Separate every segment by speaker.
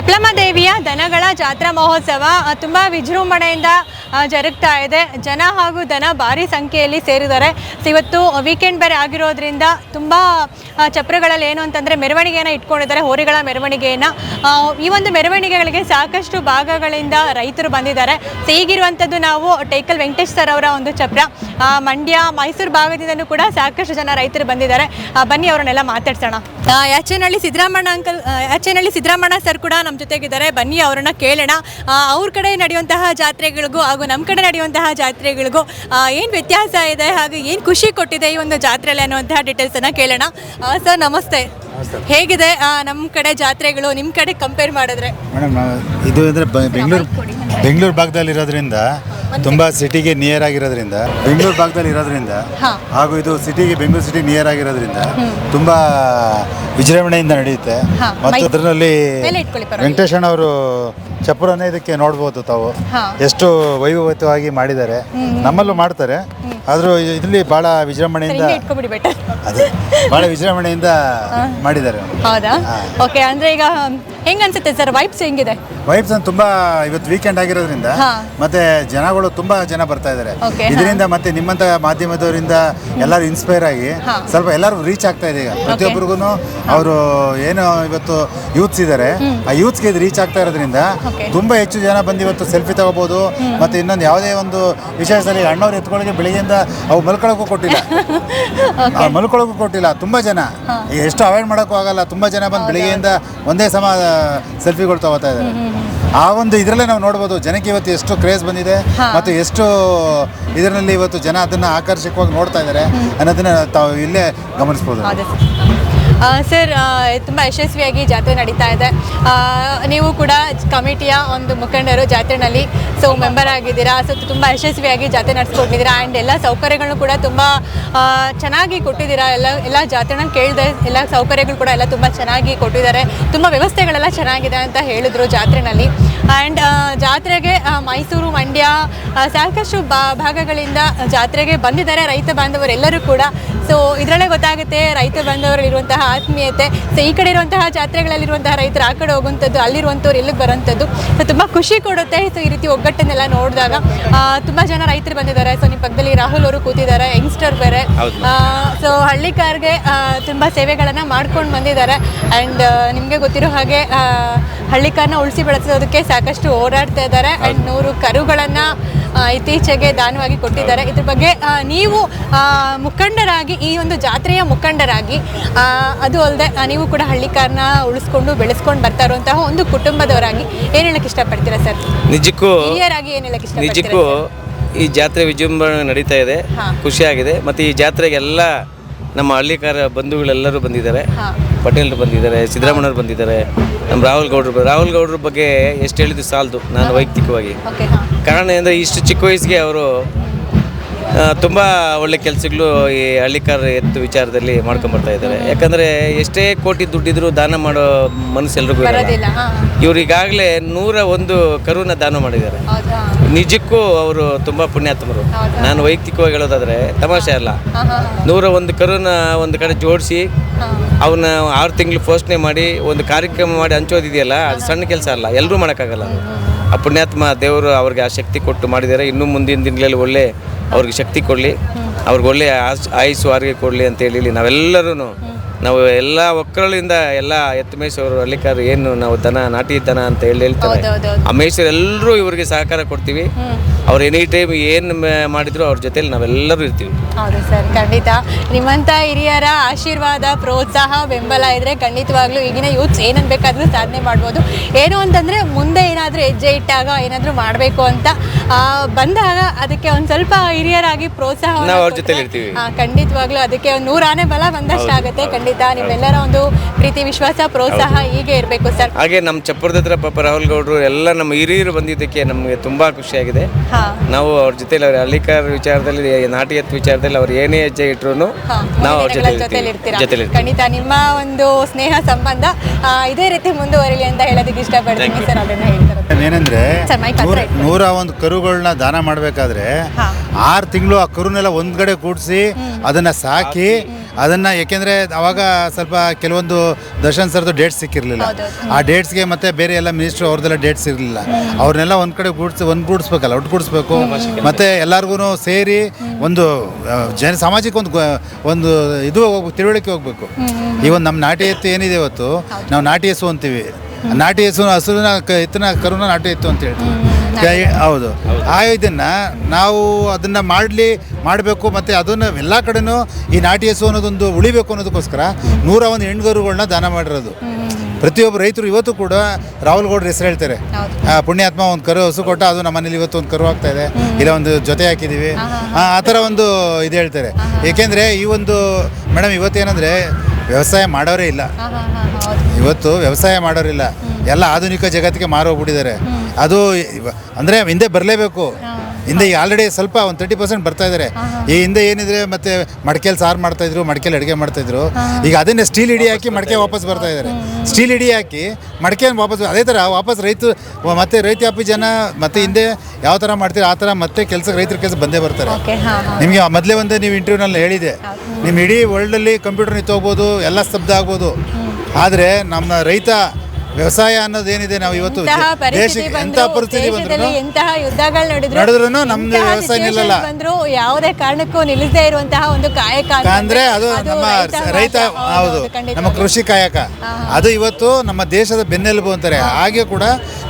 Speaker 1: ಚಪ್ಲಮ್ಮ ದೇವಿಯ ದನಗಳ ಜಾತ್ರಾ ಮಹೋತ್ಸವ ತುಂಬ ವಿಜೃಂಭಣೆಯಿಂದ ಜರುಗ್ತಾ ಇದೆ. ಜನ ಹಾಗೂ ದನ ಭಾರಿ ಸಂಖ್ಯೆಯಲ್ಲಿ ಸೇರಿದ್ದಾರೆ. ಇವತ್ತು ವೀಕೆಂಡ್ ಬೇರೆ ಆಗಿರೋದ್ರಿಂದ ತುಂಬ ಚಪ್ರಗಳಲ್ಲಿ ಏನು ಅಂತಂದರೆ ಮೆರವಣಿಗೆಯನ್ನು ಇಟ್ಕೊಂಡಿದ್ದಾರೆ, ಹೋರಿಗಳ ಮೆರವಣಿಗೆಯನ್ನು. ಈ ಒಂದು ಮೆರವಣಿಗೆಗಳಿಗೆ ಸಾಕಷ್ಟು ಭಾಗಗಳಿಂದ ರೈತರು ಬಂದಿದ್ದಾರೆ. ಹೀಗಿರುವಂಥದ್ದು ನಾವು ಟೈಕಲ್ ವೆಂಕಟೇಶ್ ಸರ್ ಅವರ ಒಂದು ಚಪ್ರ. ಮಂಡ್ಯ, ಮೈಸೂರು ಭಾಗದಿಂದಲೂ ಕೂಡ ಸಾಕಷ್ಟು ಜನ ರೈತರು ಬಂದಿದ್ದಾರೆ. ಬನ್ನಿ ಅವರನ್ನೆಲ್ಲ ಮಾತಾಡ್ಸೋಣ. ಯಾಚೇನಹಳ್ಳಿ ಸಿದ್ದರಾಮಣ್ಣ ಅಂಕಲ್ ಯಾಚೇನಹಳ್ಳಿ ಸಿದ್ದರಾಮಣ್ಣ ಸರ್ ಕೂಡ ನಮ್ಮ ಜೊತೆಗಿದ್ದಾರೆ ಬನ್ನಿ ಅವರನ್ನ ಕೇಳೋಣ. ಅವ್ರ ಕಡೆ ನಡೆಯುವಂತಹ ಜಾತ್ರೆಗಳಿಗೂ ಹಾಗೂ ನಮ್ಮ ಕಡೆ ನಡೆಯುವಂತಹ ಜಾತ್ರೆಗಳಿಗೂ ಏನು ವ್ಯತ್ಯಾಸ ಇದೆ ಹಾಗೂ ಏನು ಖುಷಿ ಕೊಟ್ಟಿದೆ ಈ ಒಂದು ಜಾತ್ರೆಯಲ್ಲಿ ಅನ್ನುವಂತಹ ಡೀಟೇಲ್ಸನ್ನು ಕೇಳೋಣ. ಸರ್ ನಮಸ್ತೆ. ಹೇಗಿದೆ ನಮ್ಮ ಕಡೆ ಜಾತ್ರೆಗಳು? ನಿಮ್ಮ ಕಡೆ ಕಂಪೇರ್ ಮಾಡಿದ್ರೆ.
Speaker 2: ಮೇಡಮ್ ಇದು ಅಂದರೆ ಬೆಂಗಳೂರು ಬೆಂಗಳೂರು ಭಾಗದಲ್ಲಿ ಇರೋದ್ರಿಂದ ತುಂಬ ಸಿಟಿಗೆ ನಿಯರ್ ಆಗಿರೋದ್ರಿಂದ ಬೆಂಗಳೂರು ಭಾಗದಲ್ಲಿ ಇರೋದ್ರಿಂದ. ಹಾಗೂ ಇದು ಸಿಟಿಗೆ ಬೆಂಗಳೂರು ಸಿಟಿ ನಿಯರ್ ಆಗಿರೋದ್ರಿಂದ ತುಂಬಾ ವಿಜೃಂಭಣೆಯಿಂದ ನಡೆಯುತ್ತೆ. ಮತ್ತು ಅದರಲ್ಲಿ ವೆಂಕಟೇಶಣ್ಣ ಅವರು ಚಪ್ಪರನ್ನೇ ಇದಕ್ಕೆ ನೋಡ್ಬೋದು ತಾವು. ಎಷ್ಟು ವೈಭವತವಾಗಿ ಮಾಡಿದ್ದಾರೆ. ನಮ್ಮಲ್ಲೂ ಮಾಡ್ತಾರೆ. ಆದರೂ ಇದರಲ್ಲಿ ಬಹಳ ವಿಜೃಂಭಣೆಯಿಂದ
Speaker 1: ಹಿಂಗೆ ಇಟ್ಕೊಬಿಡಿ ಬೆಟರ್
Speaker 2: ಅದೇ ಭಾಳ ವಿಜೃಂಭಣೆಯಿಂದ ಮಾಡಿದ್ದಾರೆ
Speaker 1: ಹೌದಾ? ಓಕೆ ಅಂದ್ರೆ ಈಗ ಹೆಂಗ್ ಅನ್ಸುತ್ತೆ ಸರ್ ವೈಬ್ಸ್ ಹೆಂಗಿದೆ?
Speaker 2: ವೈಬ್ಸ್ ತುಂಬ ಇವತ್ತು ವೀಕೆಂಡ್ ಆಗಿರೋದ್ರಿಂದ
Speaker 1: ಹಾ.
Speaker 2: ಮತ್ತೆ ಜನಗಳು ತುಂಬಾ ಜನ ಬರ್ತಾ ಇದ್ದಾರೆ
Speaker 1: Okay, ಹಾ.
Speaker 2: ಇದರಿಂದ ಮತ್ತೆ ನಿಮ್ಮಂತ ಮಾಧ್ಯಮದವರಿಂದ ಎಲ್ಲರೂ ಇನ್ಸ್ಪೈರ್ ಆಗಿ
Speaker 1: ಹಾ.
Speaker 2: ಸ್ವಲ್ಪ ಎಲ್ಲರೂ ರೀಚ್ ಆಗ್ತಾ ಇದೆ ಈಗ. ಪ್ರತಿಯೊಬ್ಬರಿಗೂ ಅವರು ಏನು ಇವತ್ತು ಯೂತ್ಸ್ ಇದ್ದಾರೆ ಆ ಯೂತ್ಸ್ಗೆ ಇದು ರೀಚ್ ಆಗ್ತಾ ಇರೋದ್ರಿಂದ
Speaker 1: Okay.
Speaker 2: ತುಂಬಾ ಹೆಚ್ಚು ಜನ ಬಂದು ಇವತ್ತು ಸೆಲ್ಫಿ ತಗೋಬಹುದು ಮತ್ತೆ ಇನ್ನೊಂದು ಯಾವುದೇ ಒಂದು ವಿಶೇಷದಲ್ಲಿ ಅಣ್ಣವ್ರು ಎತ್ಕೊಳ್ಳೋಕೆ ಬೆಳಿಗ್ಗೆಯಿಂದ ಅವು ಮಲ್ಕೊಳ್ಳೋಕ್ಕೂ ಕೊಟ್ಟಿಲ್ಲ. ಆ, ಮಲ್ಕೊಳ್ಳೋಕ್ಕೂ ಕೊಟ್ಟಿಲ್ಲ ತುಂಬಾ ಜನ. ಎಷ್ಟು ಅವಾಯ್ಡ್ ಮಾಡೋಕ್ಕೂ ಆಗಲ್ಲ ತುಂಬಾ ಜನ ಬಂದು ಬೆಳಿಗ್ಗೆಯಿಂದ ಒಂದೇ ಸಮ ಸೆಲ್ಫಿಗಳು ತಗೋತಾ ಇದ್ದಾರೆ. ಆ ಒಂದು ಇದರಲ್ಲೇ ನಾವು ನೋಡ್ಬೋದು ಜನಕ್ಕೆ ಇವತ್ತು ಎಷ್ಟು ಕ್ರೇಜ್ ಬಂದಿದೆ ಮತ್ತು ಎಷ್ಟು ಇದರಲ್ಲಿ ಇವತ್ತು ಜನ ಅದನ್ನ ಆಕರ್ಷಕವಾಗಿ ನೋಡ್ತಾ ಇದ್ದಾರೆ ಅನ್ನೋದನ್ನ ತಾವು ಇಲ್ಲೇ ಗಮನಿಸ್ಬೋದು.
Speaker 1: ಹೌದು ಸರ್. ತುಂಬ ಯಶಸ್ವಿಯಾಗಿ ಜಾತ್ರೆ ನಡೀತಾ ಇದೆ. ನೀವು ಕೂಡ ಕಮಿಟಿಯ ಒಂದು ಮುಖಂಡರು ಜಾತ್ರೆನಲ್ಲಿ ಸೊ ಮೆಂಬರ್ ಆಗಿದ್ದೀರಾ. ಸೊ ತುಂಬ ಯಶಸ್ವಿಯಾಗಿ ಜಾತ್ರೆ ನಡೆಸ್ಕೊಟ್ಟಿದ್ದೀರಾ. ಆ್ಯಂಡ್ ಎಲ್ಲ ಸೌಕರ್ಯಗಳನ್ನು ಕೂಡ ತುಂಬ ಚೆನ್ನಾಗಿ ಕೊಟ್ಟಿದ್ದೀರಾ. ಎಲ್ಲ ಎಲ್ಲ ಜಾತ್ರೆನ ಕೇಳಿದೆ ಎಲ್ಲ ಸೌಕರ್ಯಗಳು ಕೂಡ ಎಲ್ಲ ತುಂಬ ಚೆನ್ನಾಗಿ ಕೊಟ್ಟಿದ್ದಾರೆ. ತುಂಬ ವ್ಯವಸ್ಥೆಗಳೆಲ್ಲ ಚೆನ್ನಾಗಿದೆ ಅಂತ ಹೇಳಿದ್ರು ಜಾತ್ರೆನಲ್ಲಿ. ಆ್ಯಂಡ್ ಜಾತ್ರೆಗೆ ಮೈಸೂರು ಮಂಡ್ಯ ಸಾಕಷ್ಟು ಬಾ, ಭಾಗಗಳಿಂದ ಜಾತ್ರೆಗೆ ಬಂದಿದ್ದಾರೆ ರೈತ ಬಾಂಧವರೆಲ್ಲರೂ ಕೂಡ. ಸೊ ಇದರಲ್ಲೇ ಗೊತ್ತಾಗುತ್ತೆ ರೈತ ಬಾಂಧವರಲ್ಲಿರುವಂತಹ ಆತ್ಮೀಯತೆ. ಸೊ ಈ ಕಡೆ ಇರುವಂತಹ ಜಾತ್ರೆಗಳಲ್ಲಿರುವಂತಹ ರೈತರು ಆ ಕಡೆ ಹೋಗುವಂಥದ್ದು ಅಲ್ಲಿರುವಂಥವ್ರು ಇಲ್ಲಿಗೆ ಬರೋಂಥದ್ದು ಸೊ ತುಂಬ ಖುಷಿ ಕೊಡುತ್ತೆ. ಸೊ ಈ ರೀತಿ ಒಗ್ಗಟ್ಟನ್ನೆಲ್ಲ ನೋಡಿದಾಗ ತುಂಬ ಜನ ರೈತರು ಬಂದಿದ್ದಾರೆ. ಸೊ ನಿಮ್ಮ ಪಕ್ಕದಲ್ಲಿ ರಾಹುಲ್ ಅವರು ಕೂತಿದ್ದಾರೆ ಯಂಗ್ಸ್ಟರ್ ಬೇರೆ. ಸೊ ಹಳ್ಳಿಕಾರ್ಗೆ ತುಂಬ ಸೇವೆಗಳನ್ನು ಮಾಡ್ಕೊಂಡು ಬಂದಿದ್ದಾರೆ. ಆ್ಯಂಡ್ ನಿಮಗೆ ಗೊತ್ತಿರೋ ಹಾಗೆ ಹಳ್ಳಿಕಾರನ್ನ ಉಳಿಸಿ ಬೆಳೆಸೋದಕ್ಕೆ ಸಾಕಷ್ಟು ಹೋರಾಡ್ತಾ ಇದ್ದಾರೆ. ಆ್ಯಂಡ್ ನೂರು ಕರುಗಳನ್ನು ಇತ್ತೀಚೆಗೆ ದಾನವಾಗಿ ಕೊಟ್ಟಿದ್ದಾರೆ. ಇದ್ರ ಬಗ್ಗೆ ನೀವು ಮುಖಂಡರಾಗಿ ಈ ಒಂದು ಜಾತ್ರೆಯ ಮುಖಂಡರಾಗಿ ಅದು ಅಲ್ಲದೆ ನೀವು ಕೂಡ ಹಳ್ಳಿಕಾರನ ಉಳಿಸ್ಕೊಂಡು ಬೆಳೆಸ್ಕೊಂಡು ಬರ್ತಾ ಇರುವಂತಹ ಒಂದು ಕುಟುಂಬದವರಾಗಿ ಏನು ಹೇಳಕ್ಕೆ ಇಷ್ಟಪಡ್ತೀರಾ ಸರ್?
Speaker 3: ನಿಜಕ್ಕೂ
Speaker 1: ಹಿರಿಯರಾಗಿ ಏನು ಹೇಳಕ್ಕೆ
Speaker 3: ನಿಜಕ್ಕೂ ಈ ಜಾತ್ರೆ ವಿಜೃಂಭಣೆ ನಡೀತಾ ಇದೆ. ಖುಷಿಯಾಗಿದೆ ಮತ್ತು ಈ ಜಾತ್ರೆಗೆಲ್ಲ ನಮ್ಮ ಹಳ್ಳಿಕಾರ ಬಂಧುಗಳೆಲ್ಲರೂ ಬಂದಿದ್ದಾರೆ. ಪಟೇಲ್ರು ಬಂದಿದ್ದಾರೆ ಸಿದ್ದರಾಮಣ್ಣವ್ರು ಬಂದಿದ್ದಾರೆ ನಮ್ಮ ರಾಹುಲ್ ಗೌಡ್ರು ರಾಹುಲ್ ಗೌಡ್ರ ಬಗ್ಗೆ ಎಷ್ಟು ಹೇಳಿದ್ರು ಸಾಲದು ನಾನು ವೈಯಕ್ತಿಕವಾಗಿ. ಕಾರಣ ಅಂದರೆ ಇಷ್ಟು ಚಿಕ್ಕ ವಯಸ್ಸಿಗೆ ಅವರು ತುಂಬ ಒಳ್ಳೆ ಕೆಲಸಗಳು ಈ ಹಳ್ಳಿಕಾರ ಎತ್ತು ವಿಚಾರದಲ್ಲಿ ಮಾಡ್ಕೊಂಬರ್ತಾ ಇದ್ದಾರೆ. ಯಾಕಂದರೆ ಎಷ್ಟೇ ಕೋಟಿ ದುಡ್ಡಿದ್ರು ದಾನ ಮಾಡೋ ಮನಸ್ಸು ಎಲ್ರಿಗೂ ಇರಲ್ಲ.
Speaker 1: ಬರೋದಿಲ್ಲ ಹಾಂ.
Speaker 3: ಇವ್ರು ಈಗಾಗಲೇ ನೂರ ಒಂದು ಕರುನ ದಾನ ಮಾಡಿದ್ದಾರೆ. ನಿಜಕ್ಕೂ ಅವರು ತುಂಬ ಪುಣ್ಯಾತ್ಮರು. ನಾನು ವೈಯಕ್ತಿಕವಾಗಿ ಹೇಳೋದಾದ್ರೆ ತಮಾಷೆ ಅಲ್ಲ. ನೂರ ಒಂದು ಕರುನ ಒಂದು ಕಡೆ ಜೋಡಿಸಿ ಅವನ್ನ ಆರು ತಿಂಗಳು ಪೋಷಣೆ ಮಾಡಿ ಒಂದು ಕಾರ್ಯಕ್ರಮ ಮಾಡಿ ಹಂಚೋದಿದೆಯಲ್ಲ ಅದು ಸಣ್ಣ ಕೆಲಸ ಅಲ್ಲ ಎಲ್ಲರೂ ಮಾಡೋಕ್ಕಾಗಲ್ಲ ಆ ಪುಣ್ಯಾತ್ಮ ದೇವರು ಅವ್ರಿಗೆ ಆ ಶಕ್ತಿ ಕೊಟ್ಟು ಮಾಡಿದ್ದಾರೆ. ಇನ್ನೂ ಮುಂದಿನ ದಿನಗಳಲ್ಲಿ ಒಳ್ಳೆ ಅವ್ರಿಗೆ ಶಕ್ತಿ ಕೊಡಲಿ ಅವ್ರಿಗೆ ಒಳ್ಳೆಯ ಆಸ್- ಆಯುಸ್ಸು ಆರೋಗ್ಯ ಕೊಡಲಿ ಅಂತ ಹೇಳಿ ನಾವೆಲ್ಲರೂ ನಾವು ಎಲ್ಲ ಒಕ್ಕಲಿಂದ ಎಲ್ಲ ಎತ್ತು ಮೇಯಿಸೋರು ಏನು ನಾವು ದನ ನಾಟಿ ದನ ಅಂತ ಹೇಳಿ ಹೇಳ್ತಾರೆ ಆ ಮೇಯಿಸೋರು ಎಲ್ಲರೂ ಇವರಿಗೆ ಸಹಕಾರ ಕೊಡ್ತೀವಿ. ಅವ್ರು ಎನಿ ಟೈಮ್ ಏನು ಮಾಡಿದ್ರು ಅವ್ರ ಜೊತೆಲಿ ನಾವೆಲ್ಲರೂ ಇರ್ತೀವಿ.
Speaker 1: ಹೌದು ಸರ್ ಖಂಡಿತ. ನಿಮ್ಮಂಥ ಹಿರಿಯರ ಆಶೀರ್ವಾದ ಪ್ರೋತ್ಸಾಹ ಬೆಂಬಲ ಇದ್ರೆ ಖಂಡಿತವಾಗ್ಲೂ ಈಗಿನ ಯೂತ್ ಏನನ್ ಬೇಕಾದ್ರೂ ಸಾಧನೆ ಮಾಡ್ಬೋದು. ಏನು ಅಂತಂದ್ರೆ ಮುಂದೆ ಏನಾದರೂ ಹೆಜ್ಜೆ ಇಟ್ಟಾಗ ಏನಾದರೂ ಮಾಡಬೇಕು ಅಂತ ಆ, ಬಂದಾಗ ಅದಕ್ಕೆ ಒಂದು ಸ್ವಲ್ಪ ಹಿರಿಯರಾಗಿ ಪ್ರೋತ್ಸಾಹ
Speaker 3: ನಾವು ಅವ್ರ ಇರ್ತೀವಿ.
Speaker 1: ಖಂಡಿತವಾಗ್ಲೂ ಅದಕ್ಕೆ ಒಂದು ನೂರಾನೇ ಬಲ ಬಂದಷ್ಟು ಆಗುತ್ತೆ ಖಂಡಿತ ನಿಮ್ಮೆಲ್ಲರ ಒಂದು ಪ್ರೀತಿ ವಿಶ್ವಾಸ ಪ್ರೋತ್ಸಾಹ ಹೀಗೆ ಇರಬೇಕು ಸರ್.
Speaker 3: ಹಾಗೆ ನಮ್ಮ ಚಪ್ಪರದ ಹತ್ರ ಪಾಪ ರಾಹುಲ್ ಗೌಡ್ರು ಎಲ್ಲ ನಮ್ಮ ಹಿರಿಯರು ಬಂದಿದ್ದಕ್ಕೆ ನಮಗೆ ತುಂಬಾ ಖುಷಿಯಾಗಿದೆ.
Speaker 1: ಹಾ.
Speaker 3: ನಾವು ಅವ್ರ ಜೊತೆಲಿ ಅವ್ರ ಹಳ್ಳಿಕಾರ ವಿಚಾರದಲ್ಲಿ ನಾಟ್ಯದ ವಿಚಾರದಲ್ಲಿ ಅವ್ರು ಏನೇ ಹೆಜ್ಜೆ ಇಟ್ರು ನಾವು ಅವ್ರ ಜೊತೆ
Speaker 1: ಜೊತೆಲಿ
Speaker 3: ಇರ್ತೀವಿ.
Speaker 1: ಇರ್ತೀರಾ
Speaker 3: ಜೊತೆಲಿ ಇರ್ತೀವಿ.
Speaker 1: ಖಂಡಿತ ನಿಮ್ಮ ಒಂದು ಸ್ನೇಹ ಸಂಬಂಧ ಆ, ಇದೇ ರೀತಿ ಮುಂದುವರಿಲಿ ಅಂತ ಹೇಳೋದಕ್ಕೆ ಇಷ್ಟಪಡ್ತೀನಿ ಸರ್ ಅದನ್ನ ಹೇಳ್ತಾರೆ.
Speaker 2: ಏನಂದ್ರೆ
Speaker 1: ಸರ್, mic ಹತ್ರ
Speaker 2: ನೂರ
Speaker 1: ಇಟ್ಕೊಳ್ಳಿ.
Speaker 2: ನೂರ ಒಂದು ಕರುಗಳನ್ನ ದಾನ ಮಾಡಬೇಕಾದ್ರೆ
Speaker 1: ಹಾ.
Speaker 2: ಆರು ತಿಂಗಳು ಆ ಕರುನೆಲ್ಲ ಒಂದ್ ಕಡೆ ಕೂಡಿಸಿ ಅದನ್ನ ಸಾಕಿ. ಅದನ್ನ ಯಾಕೆಂದ್ರೆ ಅವಾಗ ಸ್ವಲ್ಪ ಕೆಲವೊಂದು ದರ್ಶನ್ ಸರ್ದು ಡೇಟ್ಸ್ ಸಿಕ್ಕಿರಲಿಲ್ಲ. ಆ ಡೇಟ್ಸ್ಗೆ ಮತ್ತೆ ಬೇರೆ ಎಲ್ಲ ಮಿನಿಸ್ಟ್ರು ಅವ್ರದ್ದೆಲ್ಲ ಡೇಟ್ಸ್ ಇರಲಿಲ್ಲ. ಅವ್ರನ್ನೆಲ್ಲ ಒಂದು ಕಡೆ ಕೂಡಿಸಿ ಒಂದುಗೂಡಿಸ್ಬೇಕಲ್ಲ ಒಟ್ಟುಗೂಡಿಸ್ಬೇಕು ಮತ್ತೆ ಎಲ್ಲರಿಗೂ ಸೇರಿ ಒಂದು ಆ, ಜನ ಸಾಮಾಜಿಕ ಒಂದು ಗ- ಒಂದು ಇದು ಹೋಗ್ಬೇಕು ತಿಳುವಳಿಕೆ ಹೋಗ್ಬೇಕು. ಈ ಒಂದು ನಮ್ಮ ನಾಟಿ ಎತ್ತು ಏನಿದೆ ಇವತ್ತು ನಾವು ನಾಟಿ ಹಸು ಅಂತೀವಿ. ನಾಟಿ ಹಸು ಹಸುವಿನ ಕ- ಎತ್ತಿನ ಕರುನ ನಾಟಿ ಎತ್ತು ಅಂತ ಹೇಳ್ತೀವಿ. ಹೌದು. ಆ ಇದನ್ನ ನಾವು ಅದನ್ನ ಮಾಡಲಿ ಮಾಡಬೇಕು ಮತ್ತೆ ಅದನ್ನ ಎಲ್ಲ ಕಡೆನೂ ಈ ನಾಟಿ ಹಸು ಅನ್ನೋದೊಂದು ಉಳಿಬೇಕು ಅನ್ನೋದಕ್ಕೋಸ್ಕರ ನೂರ ಒಂದು ಹೆಣ್ಗರುಗಳನ್ನ ದಾನ ಮಾಡಿರೋದು. ಪ್ರತಿಯೊಬ್ಬ ರೈತರು ಇವತ್ತು ಕೂಡ ರಾಹುಲ್ ಗೌಡ್ರ ಹೆಸರು ಹೇಳ್ತಾರೆ. ಪುಣ್ಯಾತ್ಮ ಒಂದು ಕರು ಹಸು ಕೊಟ್ಟ ಅದು ನಮ್ಮ ಮನೇಲಿ ಇವತ್ತು ಒಂದು ಕರು ಆಗ್ತಾ ಇದೆ. ಇಲ್ಲ ಒಂದು ಜೊತೆ ಹಾಕಿದ್ದೀವಿ ಆ ಆ ಥರ ಒಂದು ಇದು ಹೇಳ್ತಾರೆ. ಏಕೆಂದರೆ ಈ ಒಂದು ಮೇಡಮ್ ಇವತ್ತೇನಂದರೆ ವ್ಯವಸಾಯ ಮಾಡೋರೇ ಇಲ್ಲ. ಇವತ್ತು ವ್ಯವಸಾಯ ಮಾಡೋರಿಲ್ಲ. ಎಲ್ಲ ಆಧುನಿಕ ಜಗತ್ತಿಗೆ ಮಾರೋಗ್ಬಿಟ್ಟಿದ್ದಾರೆ. ಅದು ಅಂದ್ರೆ ಹಿಂದೆ ಬರಲೇಬೇಕು. ಹಿಂದೆ ಈಗ ಆಲ್ರೆಡಿ ಸ್ವಲ್ಪ ಒಂದು ತರ್ಟಿ ಪರ್ಸೆಂಟ್ ಬರ್ತಾ ಇದ್ದಾರೆ ಈ ಹಿಂದೆ ಏನಿದ್ರೆ ಮತ್ತೆ ಮಡಕೆಲ್ ಸಾರು ಮಾಡ್ತಾ ಇದ್ರು ಮಡಕೆಲ್ ಅಡುಗೆ ಮಾಡ್ತಾ ಇದ್ರು. ಈಗ ಅದನ್ನೇ ಸ್ಟೀಲ್ ಇಡಿ ಹಾಕಿ ಮಡಕೆ ವಾಪಸ್ ಬರ್ತಾ ಇದ್ದಾರೆ ಸ್ಟೀಲ್ ಇಡಿ ಹಾಕಿ ಮಡಕೆ ವಾಪಸ್ ಅದೇ ಥರ ವಾಪಸ್ ರೈತ ಮತ್ತೆ ರೈತಾಪಿ ಜನ ಮತ್ತೆ ಹಿಂದೆ ಯಾವ ಥರ ಮಾಡ್ತೀರಿ ಆ ಥರ ಮತ್ತೆ ಕೆಲಸಕ್ಕೆ ರೈತರ ಕೆಲಸ ಬಂದೇ ಬರ್ತಾರೆ. ನಿಮಗೆ ಮೊದಲೇ ಒಂದೇ ನೀವು ಇಂಟರ್ವ್ಯೂನಲ್ಲಿ ಹೇಳಿದೆ. ನಿಮ್ಮ ಇಡೀ ವರ್ಲ್ಡಲ್ಲಿ ಕಂಪ್ಯೂಟರ್ ನಿಂತೋಗ್ಬೋದು ಎಲ್ಲ ಸ್ತಬ್ಧ ಆಗ್ಬೋದು. ಆದರೆ ನಮ್ಮ ರೈತ ವ್ಯವಸಾಯ ಅನ್ನೋದೇನಿದೆ ನಾವು ಇವತ್ತು ದೇಶಕ್ಕೆ
Speaker 1: ಬಂದ್ರು
Speaker 2: ಪರಿಸ್ಥಿತಿ ಬಂದ್ರು
Speaker 1: ಎಂತಹ ಯುದ್ಧಗಳು ನಡೆದ್ರು
Speaker 2: ನಮ್ದು
Speaker 1: ವ್ಯವಸಾಯ
Speaker 2: ನಿಲ್ಲಲ್ಲ.
Speaker 1: ಬಂದ್ರು ಯಾವುದೇ ಕಾರಣಕ್ಕೂ ನಿಲ್ಲದೇ ಇರುವಂತಹ ಒಂದು ಕಾಯಕ
Speaker 2: ಅಂದ್ರೆ ಅದು ನಮ್ಮ ರೈತ ಹೌದು ನಮ್ಮ ಕೃಷಿ ಕಾಯಕ. ಅದು ಇವತ್ತು ನಮ್ಮ ದೇಶದ ಬೆನ್ನೆಲುಬು ಅಂತಾರೆ. ಹಾಗೆ ಕೂಡ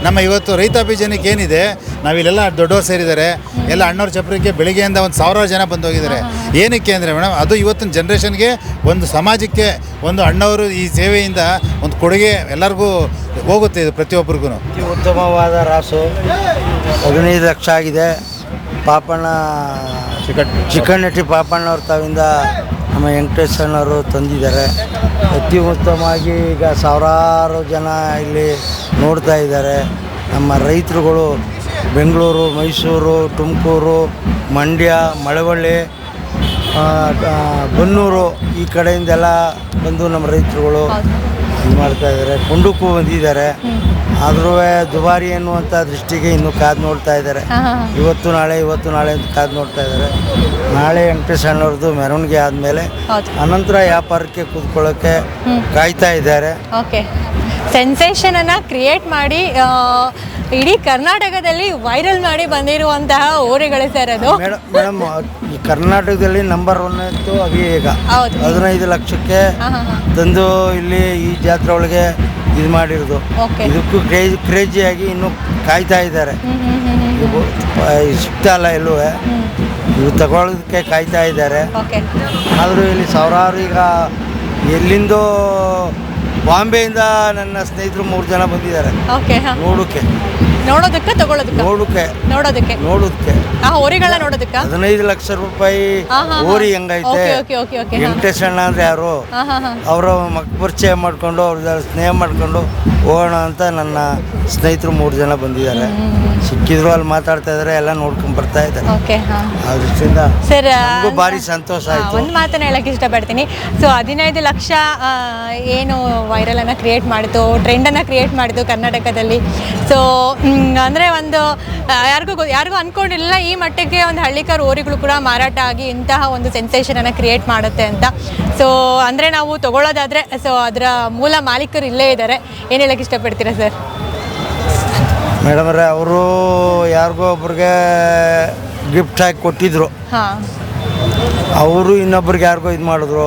Speaker 2: ನಮ್ಮ ಇವತ್ತು ರೈತಾಪಿ ಜನಕ್ಕೆ ಏನಿದೆ ನಾವಿಲ್ಲೆಲ್ಲ ದೊಡ್ಡವರು ಸೇರಿದ್ದಾರೆ. ಎಲ್ಲ ಅಣ್ಣವ್ರ ಚಪ್ರಕ್ಕೆ ಬೆಳಿಗ್ಗೆಯಿಂದ ಒಂದು ಸಾವಿರಾರು ಜನ ಬಂದು ಹೋಗಿದ್ದಾರೆ ಏನಕ್ಕೆ ಅಂದರೆ ಮೇಡಮ್ ಅದು ಇವತ್ತಿನ ಜನ್ರೇಷನ್ಗೆ ಒಂದು ಸಮಾಜಕ್ಕೆ ಒಂದು ಅಣ್ಣವರು ಈ ಸೇವೆಯಿಂದ ಒಂದು ಕೊಡುಗೆ ಎಲ್ಲರಿಗೂ ಹೋಗುತ್ತೆ ಇದು ಪ್ರತಿಯೊಬ್ಬರಿಗೂ
Speaker 4: ಉತ್ತಮವಾದ ರಾಸು. ಹದಿನೈದು ಲಕ್ಷ ಆಗಿದೆ. ಪಾಪಣ್ಣ ಚಿಕನ್ ಚಿಕ್ಕಣ್ಣಟ್ಟಿ ಪಾಪಣ್ಣವ್ರ ತಾವಿಂದ ನಮ್ಮ ವೆಂಕಟೇಶ್ವರನವರು ತಂದಿದ್ದಾರೆ. ಅತಿ ಉತ್ತಮವಾಗಿ ಈಗ ಸಾವಿರಾರು ಜನ ಇಲ್ಲಿ ನೋಡ್ತಾ ಇದ್ದಾರೆ. ನಮ್ಮ ರೈತರುಗಳು ಬೆಂಗಳೂರು, ಮೈಸೂರು, ತುಮಕೂರು, ಮಂಡ್ಯ, ಮಳವಳ್ಳಿ ಬನ್ನೂರು ಈ ಕಡೆಯಿಂದೆಲ್ಲ ಬಂದು ನಮ್ಮ ರೈತರುಗಳು ಇದು ಮಾಡ್ತಾ ಇದ್ದಾರೆ ಕೊಂಡಕ್ಕೂ ಬಂದಿದ್ದಾರೆ ಆದ್ರೂ ದುಬಾರಿ ಅನ್ನುವಂಥ ದೃಷ್ಟಿಗೆ ಇನ್ನು ಕಾದು ನೋಡ್ತಾ ಇದ್ದಾರೆ ಇವತ್ತು ನಾಳೆ ಇವತ್ತು ನಾಳೆ ಅಂತ ಕಾದು ನೋಡ್ತಾ ಇದ್ದಾರೆ ನಾಳೆ ವೆಂಕಟೇಶ್ ಅಣ್ಣವ್ರದ್ದು ಮೆರವಣಿಗೆ ಆದಮೇಲೆ ಅನಂತರ ವ್ಯಾಪಾರಕ್ಕೆ ಕೂತ್ಕೊಳ್ಳೋಕ್ಕೆ ಕಾಯ್ತಾ ಇದ್ದಾರೆ.
Speaker 1: ಓಕೆ. ಸೆನ್ಸೇಷನ್ ಅನ್ನ ಕ್ರಿಯೇಟ್ ಮಾಡಿ ಇಡೀ ಕರ್ನಾಟಕದಲ್ಲಿ ವೈರಲ್ ಮಾಡಿ ಬಂದಿರುವಂತಹ ಓರೆಗಳೇ ಸರ್ ಅದು.
Speaker 4: ಮೇಡಮ್ ಈ ಕರ್ನಾಟಕದಲ್ಲಿ ನಂಬರ್ ಒನ್ ಇತ್ತು ಅದೇ ಈಗ
Speaker 1: ಹೌದು.
Speaker 4: ಹದಿನೈದು ಲಕ್ಷಕ್ಕೆ. ತಂದು ಇಲ್ಲಿ ಈ ಜಾತ್ರೆ ಒಳಗೆ ಇದು ಮಾಡಿರೋದು.
Speaker 1: Okay.
Speaker 4: ಇದಕ್ಕೂ ಕ್ರೇಜ್ ಕ್ರೇಜಿಯಾಗಿ ಇನ್ನೂ ಕಾಯ್ತಾ ಇದ್ದಾರೆ. ಸಿಕ್ತಾ ಸಿಗ್ತಾ ಇಲ್ಲ ಎಲ್ಲೂ ಇವು ತಗೊಳ್ಳೋದಕ್ಕೆ ಕಾಯ್ತಾ ಇದ್ದಾರೆ.
Speaker 1: ಓಕೆ
Speaker 4: ಆದರೂ ಇಲ್ಲಿ ಸಾವಿರಾರು ಈಗ ಎಲ್ಲಿಂದ ಬಾಂಬೆಯಿಂದ ನನ್ನ ಸ್ನೇಹಿತರು ಮೂರು ಜನ ಬಂದಿದ್ದಾರೆ.
Speaker 1: ಓಕೆ
Speaker 4: ನೋಡೋಕ್ಕೆ
Speaker 1: ನೋಡೋದಕ್ಕೆ ತಗೊಳ್ಳೋದಕ್ಕೆ?
Speaker 4: ನೋಡೋಕೆ.
Speaker 1: ನೋಡೋದಕ್ಕೆ?
Speaker 4: ನೋಡೋದಕ್ಕೆ.
Speaker 1: ಆ ಹೋರಿಗಳ ನೋಡೋದಕ್ಕೆ?
Speaker 4: ಹದಿನೈದು ಲಕ್ಷ ರೂಪಾಯಿ ಹೋರಿ. ಹೆಂಗೈತೆ?
Speaker 1: ಓಕೆ, ಓಕೆ, ಓಕೆ, ಓಕೆ, ಹಾ.
Speaker 4: ಅಂದ್ರೆ ಯಾರು? ಅವರ ಮಕ್ ಪರಿಚಯ ಮಾಡ್ಕೊಂಡು ಅವ್ರ ಸ್ನೇಹ ಮಾಡ್ಕೊಂಡು ಹೋಗೋಣ ಅಂತ ನನ್ನ ಸ್ನೇಹಿತರು ಮೂರು ಜನ ಬಂದಿದ್ದಾರೆ. ಸಿಕ್ಕಿದ್ರು ಅಲ್ಲಿ ಮಾತಾಡ್ತಾ ಇದ್ದಾರೆ ಎಲ್ಲ ನೋಡ್ಕೊಂಡ್ ಬರ್ತಾ ಇದ್ದಾರೆ. ದೃಷ್ಟಿಯಿಂದ
Speaker 1: ಸರ್
Speaker 4: ಭಾರಿ ಸಂತೋಷ ಆಯ್ತು.
Speaker 1: ಒಂದು ಮಾತನ್ನ ಹೇಳಕ್ಕೆ ಇಷ್ಟಪಡ್ತೀನಿ. ಸೊ ಹದಿನೈದು ಲಕ್ಷ ಏನು ವೈರಲ್ ವೈರಲನ್ನು ಕ್ರಿಯೇಟ್ ಮಾಡಿತು ಟ್ರೆಂಡನ್ನು ಕ್ರಿಯೇಟ್ ಮಾಡಿತು ಕರ್ನಾಟಕದಲ್ಲಿ. ಸೊ ಅಂದರೆ ಒಂದು ಯಾರಿಗೂ ಯಾರಿಗೂ ಅನ್ಕೊಂಡಿಲ್ಲ ಈ ಮಟ್ಟಿಗೆ ಒಂದು ಹಳ್ಳಿಕರ್ ಓರಿಗಳು ಕೂಡ ಮಾರಾಟ ಆಗಿ ಇಂತಹ ಒಂದು ಸೆನ್ಸೇಷನನ್ನು ಕ್ರಿಯೇಟ್ ಮಾಡುತ್ತೆ ಅಂತ. ಸೊ ಅಂದರೆ ನಾವು ತಗೊಳ್ಳೋದಾದರೆ ಸೊ ಅದರ ಮೂಲ ಮಾಲೀಕರು ಇಲ್ಲೇ ಇದ್ದಾರೆ ಏನು ಹೇಳೋಕ್ಕೆ ಇಷ್ಟಪಡ್ತೀರಾ ಸರ್
Speaker 4: ಮೇಡಮ್ರೆ ಅವರು ಯಾರಿಗೋ ಒಬ್ರಿಗೆ ಗಿಫ್ಟ್ ಹಾಕಿ ಕೊಟ್ಟಿದ್ರು.
Speaker 1: ಹಾಂ.
Speaker 4: ಅವರು ಇನ್ನೊಬ್ರಿಗೆ ಯಾರಿಗೋ ಇದು ಮಾಡಿದ್ರು.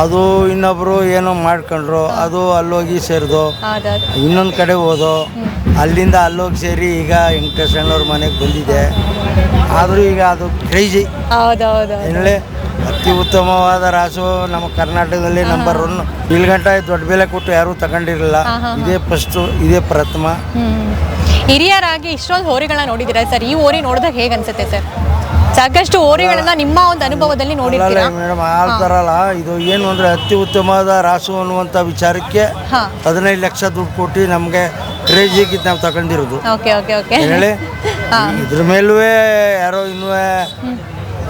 Speaker 4: ಅದು ಇನ್ನೊಬ್ರು ಏನೋ ಮಾಡ್ಕೊಂಡ್ರು ಅದು ಅಲ್ಲೋಗಿ ಸೇರಿದು.
Speaker 1: ಹೌದೌದು.
Speaker 4: ಇನ್ನೊಂದು ಕಡೆ ಹೋದು. ಅಲ್ಲಿಂದ ಅಲ್ಲೋಗಿ ಸೇರಿ ಈಗ ವೆಂಕಟೇಶ್ ಅಣ್ಣವ್ರ ಮನೆಗೆ ಬಂದಿದೆ ಆದರೂ ಈಗ ಅದು ಕ್ರೇಜಿ.
Speaker 1: ಹೌದೌದು.
Speaker 4: ಏನೇಳಿ ಅತಿ ಉತ್ತಮವಾದ ರಾಸು ನಮ್ಮ ಕರ್ನಾಟಕದಲ್ಲಿ ನಂಬರ್ ಒನ್ ಇಲ್ಲಿ ಗಂಟ ದೊಡ್ಡ ಬೆಲೆ ಕೊಟ್ಟು ಯಾರೂ ತಗೊಂಡಿರಲಿಲ್ಲ. ಇದೇ ಫಸ್ಟು ಇದೇ ಪ್ರಥಮ.
Speaker 1: ಹಿರಿಯರಾಗಿ ಇಷ್ಟೊಂದು ಹೋರಿಗಳನ್ನ ನೋಡಿದಿರ ಸರ್? ಈ ಹೋರಿ ನೋಡಿದಾಗ ಹೇಗೆ ಅನ್ಸುತ್ತೆ ಸರ್? ಸಾಕಷ್ಟು ಓರಿಗಳನ್ನ ನಿಮ್ಮ ಒಂದು ಅನುಭವದಲ್ಲಿ ನೋಡಿರ್ತೀರಾ?
Speaker 4: ಮೇಡಮ್ ಆ ಥರ ಅಲ್ಲ ಇದು ಏನು ಅಂದರೆ ಅತಿ ಉತ್ತಮವಾದ ರಾಸು ಅನ್ನುವಂಥ ವಿಚಾರಕ್ಕೆ
Speaker 1: ಹಾ.
Speaker 4: ಹದಿನೈದು ಲಕ್ಷ ದುಡ್ಡು ಕೊಟ್ಟು ನಮಗೆ ಕ್ರೇಜಿಗೆ ನಾವು ತಗೊಂಡಿರೋದು.
Speaker 1: Okay okay okay.
Speaker 4: ಏನ್ ಹೇಳಿ. ಇದ್ರ ಮೇಲೂ ಯಾರೋ ಇನ್ನು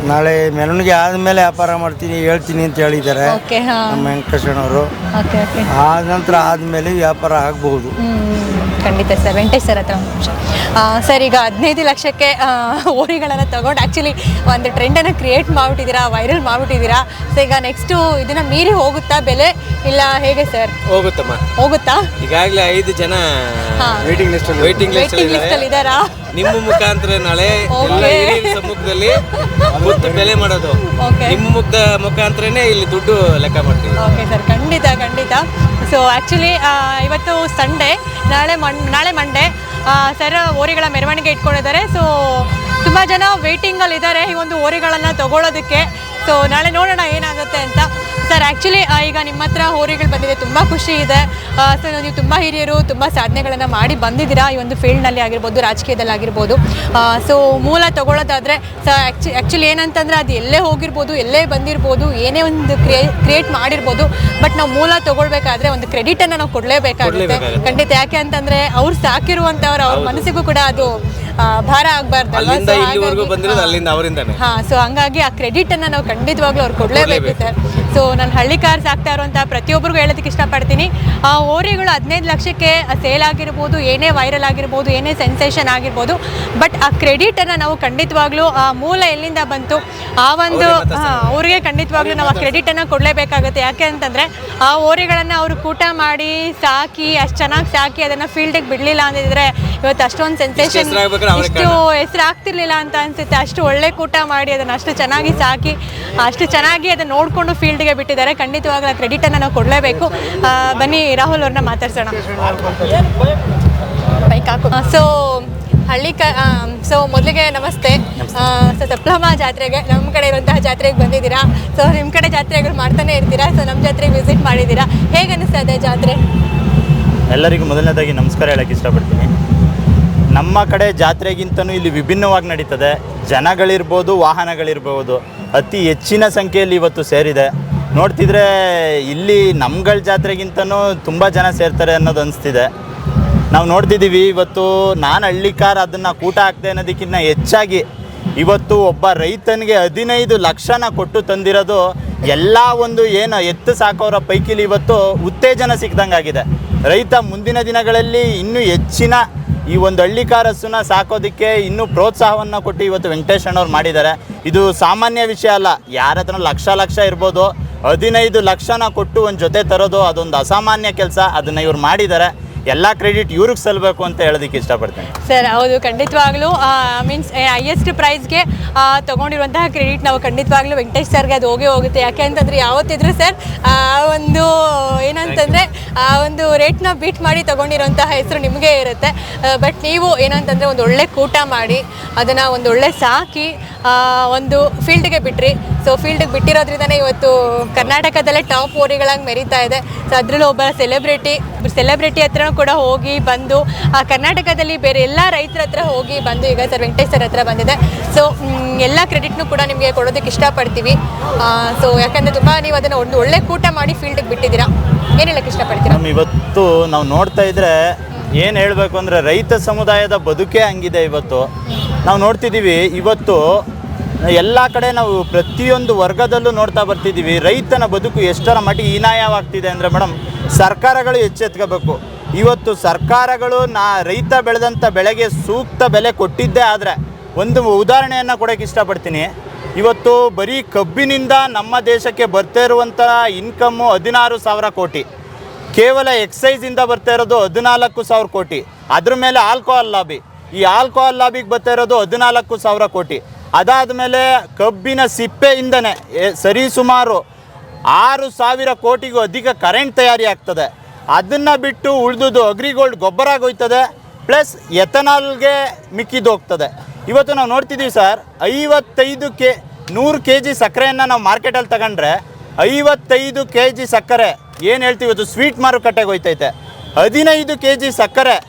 Speaker 4: ನಾಳೆ ಮೆರವಣಿಗೆ ಆದ್ಮೇಲೆ ವ್ಯಾಪಾರ ಮಾಡ್ತೀನಿ ಹೇಳ್ತೀನಿ ಅಂತ ಹೇಳಿದ್ದಾರೆ
Speaker 1: ಓಕೆ ಹಾ.
Speaker 4: ನಮ್ಮ ವೆಂಕಟೇಶಣ್ಣವರು
Speaker 1: ಓಕೆ ಓಕೆ.
Speaker 4: ಆ ನಂತರ ಆದಮೇಲೆ ವ್ಯಾಪಾರ ಆಗಬಹುದು.
Speaker 1: ಖಂಡಿತ ಸರ್ ವೆಂಕಟೇಶ್ ಸರ್ ಹತ್ರ ಒಂದು ನಿಮಿಷ. ಸರ್ ಈಗ ಹದಿನೈದು ಲಕ್ಷಕ್ಕೆ ಓರಿಗಳನ್ನು ತಗೊಂಡು ಆ್ಯಕ್ಚುಲಿ ಒಂದು ಟ್ರೆಂಡನ್ನು ಕ್ರಿಯೇಟ್ ಮಾಡಿಬಿಟ್ಟಿದ್ದೀರಾ ವೈರಲ್ ಮಾಡಿಬಿಟ್ಟಿದ್ದೀರಾ? ಸೊ ಈಗ ನೆಕ್ಸ್ಟು ಇದನ್ನು ಮೀರಿ ಹೋಗುತ್ತಾ ಬೆಲೆ? ಇಲ್ಲ ಹೇಗೆ ಸರ್?
Speaker 3: ಹೋಗುತ್ತಮ್ಮ.
Speaker 1: ಹೋಗುತ್ತಾ?
Speaker 3: ಈಗಾಗಲೇ ಐದು ಜನ
Speaker 1: ಹಾಂ.
Speaker 2: ವೇಟಿಂಗ್ ಲಿಸ್ಟಲ್ಲಿ
Speaker 3: ವೇಟಿಂಗ್ ಲಿಸ್ಟ್
Speaker 1: ವೇಟಿಂಗ್ ಲಿಸ್ಟಲ್ಲಿ ಇದ್ದಾರಾ?
Speaker 3: ನಿಮ್ಮ ಮುಖಾಂತರ ನಾಳೆ ಎಲ್ಲ ಸಮ್ಮುಖದಲ್ಲಿ ಮುತ್ತು ಬೆಲೆ ಮಾಡೋದು. ನಿಮ್ಮ ಮುಖದ ಮುಖಾಂತರನೇ ಇಲ್ಲಿ ದುಡ್ಡು ಲೆಕ್ಕ ಮಾಡ್ತೀವಿ.
Speaker 1: ಓಕೆ ಸರ್ ಖಂಡಿತ ಖಂಡಿತ. ಸೊ ಆ್ಯಕ್ಚುಲಿ ಇವತ್ತು ಸಂಡೇ ನಾಳೆ ನಾಳೆ ಮಂಡೆ ಸರ್ ಓರಿಗಳ ಮೆರವಣಿಗೆ ಇಟ್ಕೊಂಡಿದ್ದಾರೆ. ಸೊ ತುಂಬ ಜನ ವೇಟಿಂಗಲ್ಲಿ ಇದ್ದಾರೆ ಈ ಒಂದು ಓರಿಗಳನ್ನು ತಗೊಳ್ಳೋದಕ್ಕೆ ಸೊ ನಾಳೆ ನೋಡೋಣ ಏನಾಗುತ್ತೆ ಅಂತ. ಸರ್ ಆ್ಯಕ್ಚುಲಿ ಈಗ ನಿಮ್ಮ ಹತ್ರ ಹೋರಿಗಳು ಬಂದಿದೆ ತುಂಬ ಖುಷಿ ಇದೆ. ಸರ್ ನೀವು ತುಂಬ ಹಿರಿಯರು ತುಂಬ ಸಾಧನೆಗಳನ್ನು ಮಾಡಿ ಬಂದಿದ್ದೀರಾ? ಈ ಒಂದು ಫೀಲ್ಡ್ನಲ್ಲಿ ಆಗಿರ್ಬೋದು ರಾಜಕೀಯದಲ್ಲಿ ಆಗಿರ್ಬೋದು. ಸೊ ಮೂಲ ತಗೊಳ್ಳೋದಾದರೆ ಸರ್ ಆ್ಯಕ್ಚು ಆ್ಯಕ್ಚುಲಿ ಏನಂತಂದರೆ ಅದು ಎಲ್ಲೇ ಹೋಗಿರ್ಬೋದು ಎಲ್ಲೇ ಬಂದಿರ್ಬೋದು ಏನೇ ಒಂದು ಕ್ರಿಯೇ ಕ್ರಿಯೇಟ್ ಮಾಡಿರ್ಬೋದು ಬಟ್ ನಾವು ಮೂಲ ತೊಗೊಳ್ಬೇಕಾದ್ರೆ ಒಂದು ಕ್ರೆಡಿಟನ್ನು ನಾವು ಕೊಡಲೇಬೇಕಾಗುತ್ತೆ. ಖಂಡಿತ. ಯಾಕೆ ಅಂತಂದರೆ ಅವ್ರು ಸಾಕಿರುವಂಥವ್ರು ಅವ್ರ ಮನಸ್ಸಿಗೂ ಕೂಡ ಅದು ಭಾರ ಆಗಬಾರ್ದು
Speaker 3: ಅಲ್ಲಿಂದ ಇಲ್ಲಿವರೆಗೂ ಬಂದಿರೋದು ಅಲ್ಲಿಂದ ಅವರಿಂದಾನೆ.
Speaker 1: ಹಾಂ ಸೊ ಹಂಗಾಗಿ ಆ ಕ್ರೆಡಿಟ್ ಅನ್ನ ನಾವು ಖಂಡಿತವಾಗ್ಲೂ ಅವ್ರು ಕೊಡಲೇಬೇಕು ಸರ್. ಸೊ ನಾನು ಹಳ್ಳಿ ಕಾರ್ ಸಾಕ್ತಾ ಇರುವಂಥ ಪ್ರತಿಯೊಬ್ಬರಿಗೂ ಹೇಳೋದಕ್ಕೆ ಇಷ್ಟಪಡ್ತೀನಿ. ಆ ಓರಿಗಳು ಹದಿನೈದು ಲಕ್ಷಕ್ಕೆ ಸೇಲ್ ಆಗಿರ್ಬೋದು ಏನೇ ವೈರಲ್ ಆಗಿರ್ಬೋದು ಏನೇ ಸೆನ್ಸೇಷನ್ ಆಗಿರ್ಬೋದು ಬಟ್ ಆ ಕ್ರೆಡಿಟ್ ಅನ್ನ ನಾವು ಖಂಡಿತವಾಗ್ಲೂ ಆ ಮೂಲ ಎಲ್ಲಿಂದ ಬಂತು? ಆ ಒಂದು ಅವ್ರಿಗೆ ಖಂಡಿತವಾಗ್ಲೂ ನಾವು ಆ ಕ್ರೆಡಿಟನ್ನು ಕೊಡಲೇಬೇಕಾಗುತ್ತೆ. ಯಾಕೆ ಅಂತಂದ್ರೆ ಆ ಓರೆಗಳನ್ನು ಅವರು ಕೂಟ ಮಾಡಿ ಸಾಕಿ ಅಷ್ಟು ಚೆನ್ನಾಗಿ ಸಾಕಿ ಅದನ್ನ ಫೀಲ್ಡಿಗೆ ಬಿಡ್ಲಿಲ್ಲ ಅಂದಿದ್ರೆ ಇವತ್ತು ಅಷ್ಟೊಂದು ಸೆನ್ಸೇಷನ್ ಇಷ್ಟು ಹೆಸರು ಆಗ್ತಿರ್ಲಿಲ್ಲ ಅಂತ ಅನ್ಸುತ್ತೆ. ಅಷ್ಟು ಒಳ್ಳೆ ಕೂಟ ಮಾಡಿ ಅದನ್ನ ಅಷ್ಟು ಚೆನ್ನಾಗಿ ಸಾಕಿ ಅಷ್ಟು ಚೆನ್ನಾಗಿ ಅದನ್ನ ನೋಡಿಕೊಂಡು ಫೀಲ್ಡ್ಗೆ ಬಿಟ್ಟಿದ್ದಾರೆ. ಖಂಡಿತವಾಗ್ಲೂ ಆ ಕ್ರೆಡಿಟನ್ನು ನಾವು ಕೊಡಲೇಬೇಕು. ಬನ್ನಿ ರಾಹುಲ್ ಅವ್ರನ್ನ ಮಾತಾಡ್ಸೋಣ. ಬೈಕ್ ಹಾಕು. ಸೊ ಹಳ್ಳಿ ಕ ಸೊ ಮೊದಲಿಗೆ ನಮಸ್ತೆ. ಸೊ ತಪ್ಲಮ್ಮ ಜಾತ್ರೆಗೆ ನಮ್ಮ ಕಡೆ ಇರುವಂತಹ ಜಾತ್ರೆಗೆ ಬಂದಿದ್ದೀರಾ? ಸೊ ನಿಮ್ಮ ಕಡೆ ಜಾತ್ರೆಗಳು ಮಾಡ್ತಾನೆ ಇರ್ತೀರಾ? ಸೊ ನಮ್ಮ ಜಾತ್ರೆಗೆ ವಿಸಿಟ್ ಮಾಡಿದ್ದೀರಾ? ಹೇಗೆ ಅನಿಸ್ತದೆ ಇದೆ ಜಾತ್ರೆ?
Speaker 5: ಎಲ್ಲರಿಗೂ ಮೊದಲನೇದಾಗಿ ನಮಸ್ಕಾರ ಹೇಳಕ್ಕೆ ಇಷ್ಟಪಡ್ತೀನಿ. ನಮ್ಮ ಕಡೆ ಜಾತ್ರೆಗಿಂತನೂ ಇಲ್ಲಿ ವಿಭಿನ್ನವಾಗಿ ನಡೀತದೆ. ಜನಗಳಿರ್ಬೋದು, ವಾಹನಗಳಿರ್ಬೋದು, ಅತಿ ಹೆಚ್ಚಿನ ಸಂಖ್ಯೆಯಲ್ಲಿ ಇವತ್ತು ಸೇರಿದೆ. ನೋಡ್ತಿದ್ರೆ ಇಲ್ಲಿ ನಮ್ಗಳ ಜಾತ್ರೆಗಿಂತನೂ ತುಂಬ ಜನ ಸೇರ್ತಾರೆ ಅನ್ನೋದು ಅನಿಸ್ತಿದೆ. ನಾವು ನೋಡ್ತಿದ್ದೀವಿ ಇವತ್ತು ನಾನು ಹಳ್ಳಿಕಾರ ಅದನ್ನು ಕೂಟ ಹಾಕ್ದೆ ಅನ್ನೋದಕ್ಕಿಂತ ಹೆಚ್ಚಾಗಿ ಇವತ್ತು ಒಬ್ಬ ರೈತನಿಗೆ ಹದಿನೈದು ಲಕ್ಷನ ಕೊಟ್ಟು ತಂದಿರೋದು ಎಲ್ಲ ಒಂದು ಏನು ಎತ್ತು ಸಾಕೋರ ಪೈಕಿಲಿ ಇವತ್ತು ಉತ್ತೇಜನ ಸಿಕ್ದಂಗಾಗಿದೆ. ರೈತ ಮುಂದಿನ ದಿನಗಳಲ್ಲಿ ಇನ್ನೂ ಹೆಚ್ಚಿನ ಈ ಒಂದು ಹಳ್ಳಿ ಕಾರಸ್ಸನ್ನ ಸಾಕೋದಕ್ಕೆ ಇನ್ನೂ ಪ್ರೋತ್ಸಾಹವನ್ನು ಕೊಟ್ಟು ಇವತ್ತು ವೆಂಕಟೇಶ್ ಅಣ್ಣವ್ರು ಮಾಡಿದ್ದಾರೆ. ಇದು ಸಾಮಾನ್ಯ ವಿಷಯ ಅಲ್ಲ. ಯಾರ ಹತ್ರ ಲಕ್ಷ ಲಕ್ಷ ಇರ್ಬೋದು, ಹದಿನೈದು ಲಕ್ಷನ ಕೊಟ್ಟು ಒಂದು ಜೊತೆ ತರೋದು ಅದೊಂದು ಅಸಾಮಾನ್ಯ ಕೆಲಸ. ಅದನ್ನು ಇವ್ರು ಮಾಡಿದ್ದಾರೆ. ಎಲ್ಲ ಕ್ರೆಡಿಟ್ ಇವ್ರಿಗೆ ಸಲ್ಲಬೇಕು ಅಂತ ಹೇಳೋದಕ್ಕೆ ಇಷ್ಟಪಡ್ತೇನೆ.
Speaker 1: ಸರ್ ಹೌದು ಖಂಡಿತವಾಗ್ಲೂ ಮೀನ್ಸ್ ಹೈಯೆಸ್ಟ್ ಪ್ರೈಸ್ಗೆ ತಗೊಂಡಿರುವಂತಹ ಕ್ರೆಡಿಟ್ ನಾವು ಖಂಡಿತವಾಗ್ಲೂ ವೆಂಕಟೇಶ್ ಸರ್ಗೆ ಅದು ಹೋಗೇ ಹೋಗುತ್ತೆ. ಯಾಕೆ ಅಂತಂದರೆ ಯಾವತ್ತಿದ್ರು ಸರ್ ಆ ಒಂದು ಏನಂತಂದರೆ ಆ ಒಂದು ರೇಟ್ನ ಬೀಟ್ ಮಾಡಿ ತಗೊಂಡಿರುವಂತಹ ಹೆಸರು ನಿಮಗೆ ಇರುತ್ತೆ. ಬಟ್ ನೀವು ಏನಂತಂದರೆ ಒಂದು ಒಳ್ಳೆ ಕೂಟ ಮಾಡಿ ಅದನ್ನು ಒಂದು ಒಳ್ಳೆ ಸಾಕಿ ಒಂದು ಫೀಲ್ಡ್ಗೆ ಬಿಟ್ರಿ ಸೊ ಫೀಲ್ಡ್ಗೆ ಬಿಟ್ಟಿರೋದ್ರಿಂದನೇ ಇವತ್ತು ಕರ್ನಾಟಕದಲ್ಲೇ ಟಾಪ್ ಓರಿಗಳಾಗಿ ಮೆರೀತಾ ಇದೆ. ಸೊ ಅದರಲ್ಲೂ ಒಬ್ಬ ಸೆಲೆಬ್ರಿಟಿ ಸೆಲೆಬ್ರಿಟಿ ಹತ್ರ ಕೂಡ ಹೋಗಿ ಬಂದು ಆ ಕರ್ನಾಟಕದಲ್ಲಿ ಬೇರೆ ಎಲ್ಲ ರೈತರ ಹತ್ರ ಹೋಗಿ ಬಂದು ಈಗ ಸರ್ ವೆಂಕಟೇಶ್ ಸರ್ ಹತ್ರ ಬಂದಿದೆ. ಸೊ ಎಲ್ಲ ಕ್ರೆಡಿಟ್ನು ಕೂಡ ನಿಮಗೆ ಕೊಡೋದಕ್ಕೆ ಇಷ್ಟಪಡ್ತೀವಿ. ಸೊ ಯಾಕಂದರೆ ತುಂಬ ನೀವು ಅದನ್ನು ಒಂದು ಒಳ್ಳೆ ಕೂಟ ಮಾಡಿ ಫೀಲ್ಡಿಗೆ ಬಿಟ್ಟಿದ್ದೀರಾ. ಏನು ಹೇಳಕ್ಕೆ ಇಷ್ಟಪಡ್ತೀರಾ?
Speaker 5: ನಮ್ಮ ಇವತ್ತು ನಾವು ನೋಡ್ತಾ ಇದ್ರೆ ಏನು ಹೇಳಬೇಕು ಅಂದರೆ ರೈತ ಸಮುದಾಯದ ಬದುಕೇ ಹಂಗಿದೆ ಇವತ್ತು. ನಾವು ನೋಡ್ತಿದ್ದೀವಿ ಇವತ್ತು ಎಲ್ಲ ಕಡೆ ನಾವು ಪ್ರತಿಯೊಂದು ವರ್ಗದಲ್ಲೂ ನೋಡ್ತಾ ಬರ್ತಿದ್ದೀವಿ. ರೈತನ ಬದುಕು ಎಷ್ಟರ ಮಟ್ಟಿಗೆ ಹೀನಾಯವಾಗ್ತಿದೆ ಅಂದರೆ ಮೇಡಮ್ ಸರ್ಕಾರಗಳು ಎಚ್ಚೆತ್ಕೋಬೇಕು ಇವತ್ತು ಸರ್ಕಾರಗಳು ನಾ ರೈತ ಬೆಳೆದಂಥ ಬೆಳೆಗೆ ಸೂಕ್ತ ಬೆಲೆ ಕೊಟ್ಟಿದ್ದೇ ಆದರೆ, ಒಂದು ಉದಾಹರಣೆಯನ್ನು ಕೊಡೋಕೆ ಇಷ್ಟಪಡ್ತೀನಿ. ಇವತ್ತು ಬರೀ ಕಬ್ಬಿನಿಂದ ನಮ್ಮ ದೇಶಕ್ಕೆ ಬರ್ತಾ ಇರುವಂಥ ಇನ್ಕಮ್ಮು ಹದಿನಾರು ಸಾವಿರ ಕೋಟಿ. ಕೇವಲ ಎಕ್ಸೈಸಿಂದ ಬರ್ತಾ ಇರೋದು ಹದಿನಾಲ್ಕು ಸಾವಿರ ಕೋಟಿ. ಅದ್ರ ಮೇಲೆ ಆಲ್ಕೋಹಾಲ್ ಲಾಬಿ ಈ ಆಲ್ಕೋಹಾಲ್ ಲಾಬಿಗೆ ಬರ್ತಾ ಇರೋದು ಹದಿನಾಲ್ಕು ಸಾವಿರ ಕೋಟಿ. ಅದಾದ ಮೇಲೆ ಕಬ್ಬಿನ ಸಿಪ್ಪೆಯಿಂದನೇ, ಎ- ಸರಿಸುಮಾರು ಆರು ಸಾವಿರ ಕೋಟಿಗೂ ಅಧಿಕ ಕರೆಂಟ್ ತಯಾರಿ ಆಗ್ತದೆ. ಅದನ್ನು ಬಿಟ್ಟು ಉಳಿದುದು ಅಗ್ರಿಗೋಲ್ಡ್ ಗೊಬ್ಬರ ಆಗೋಯ್ತದೆ ಪ್ಲಸ್ ಎಥನಾಲ್ಗೆ ಮಿಕ್ಕಿದ್ದು ಹೋಗ್ತದೆ. ಇವತ್ತು ನಾವು ನೋಡ್ತಿದ್ದೀವಿ ಸರ್ ಐವತ್ತೈದು ಕೆ, ನೂರು ಕೆ ಜಿ ಸಕ್ಕರೆಯನ್ನು ನಾವು ಮಾರ್ಕೆಟಲ್ಲಿ ತಗೊಂಡ್ರೆ, ಐವತ್ತೈದು ಕೆ ಜಿ ಸಕ್ಕರೆ, ಏನು ಹೇಳ್ತೀವಿ ಅದು ಸ್ವೀಟ್ ಮಾರುಕಟ್ಟೆಗೆ ಹೋಯ್ತೈತೆ. ಹದಿನೈದು ಕೆ ಜಿ ಸಕ್ಕರೆ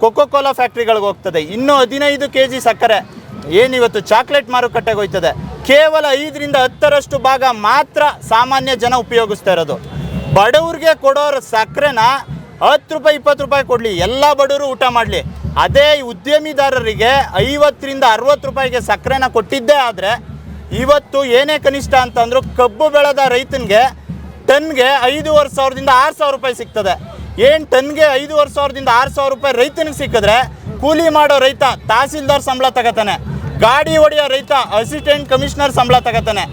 Speaker 5: ಕೊಕೋ ಕೋಲಾ ಫ್ಯಾಕ್ಟ್ರಿಗಳಿಗೆ ಹೋಗ್ತದೆ. ಇನ್ನೂ ಹದಿನೈದು ಕೆ ಜಿ ಸಕ್ಕರೆ ಏನಿವತ್ತು ಚಾಕ್ಲೇಟ್ ಮಾರುಕಟ್ಟೆಗೆ ಹೋಯ್ತದೆ? ಕೇವಲ ಐದರಿಂದ ಹತ್ತರಷ್ಟು ಭಾಗ ಮಾತ್ರ ಸಾಮಾನ್ಯ ಜನ ಉಪಯೋಗಿಸ್ತಾ ಇರೋದು. ಬಡವ್ರಿಗೆ ಕೊಡೋರು ಸಕ್ಕರೆನ ಹತ್ತು ರೂಪಾಯಿ, ಇಪ್ಪತ್ತು ರೂಪಾಯಿ ಕೊಡಲಿ, ಎಲ್ಲ ಬಡವರು ಊಟ ಮಾಡಲಿ. ಅದೇ ಉದ್ಯಮಿದಾರರಿಗೆ ಐವತ್ತರಿಂದ ಅರವತ್ತು ರೂಪಾಯಿಗೆ ಸಕ್ಕರೆನ ಕೊಟ್ಟಿದ್ದೇ ಆದರೆ, ಇವತ್ತು ಏನೇ ಕನಿಷ್ಠ ಅಂತಂದರೂ ಕಬ್ಬು ಬೆಳೆದ ರೈತನಿಗೆ ಟನ್ಗೆ ಐದೂವರೆ ಸಾವಿರದಿಂದ ಆರು ಸಾವಿರ ರೂಪಾಯಿ ಸಿಗ್ತದೆ. ಏನು ಟನ್ಗೆ ಐದೂವರೆ ಸಾವಿರದಿಂದ ಆರು ಸಾವಿರ ರೂಪಾಯಿ ರೈತನಿಗೆ ಸಿಕ್ಕಿದ್ರೆ ಕೂಲಿ ಮಾಡೋ ರೈತ ತಹಸೀಲ್ದಾರ್ ಸಂಬಳ ತಗೋತಾನೆ. ಗಾಡಿ ಹೊಡೆಯೋ ರೈತ ಅಸಿಸ್ಟೆಂಟ್ ಕಮಿಷನರ್ ಸಂಬಳ ತಗೋತಾನೆ.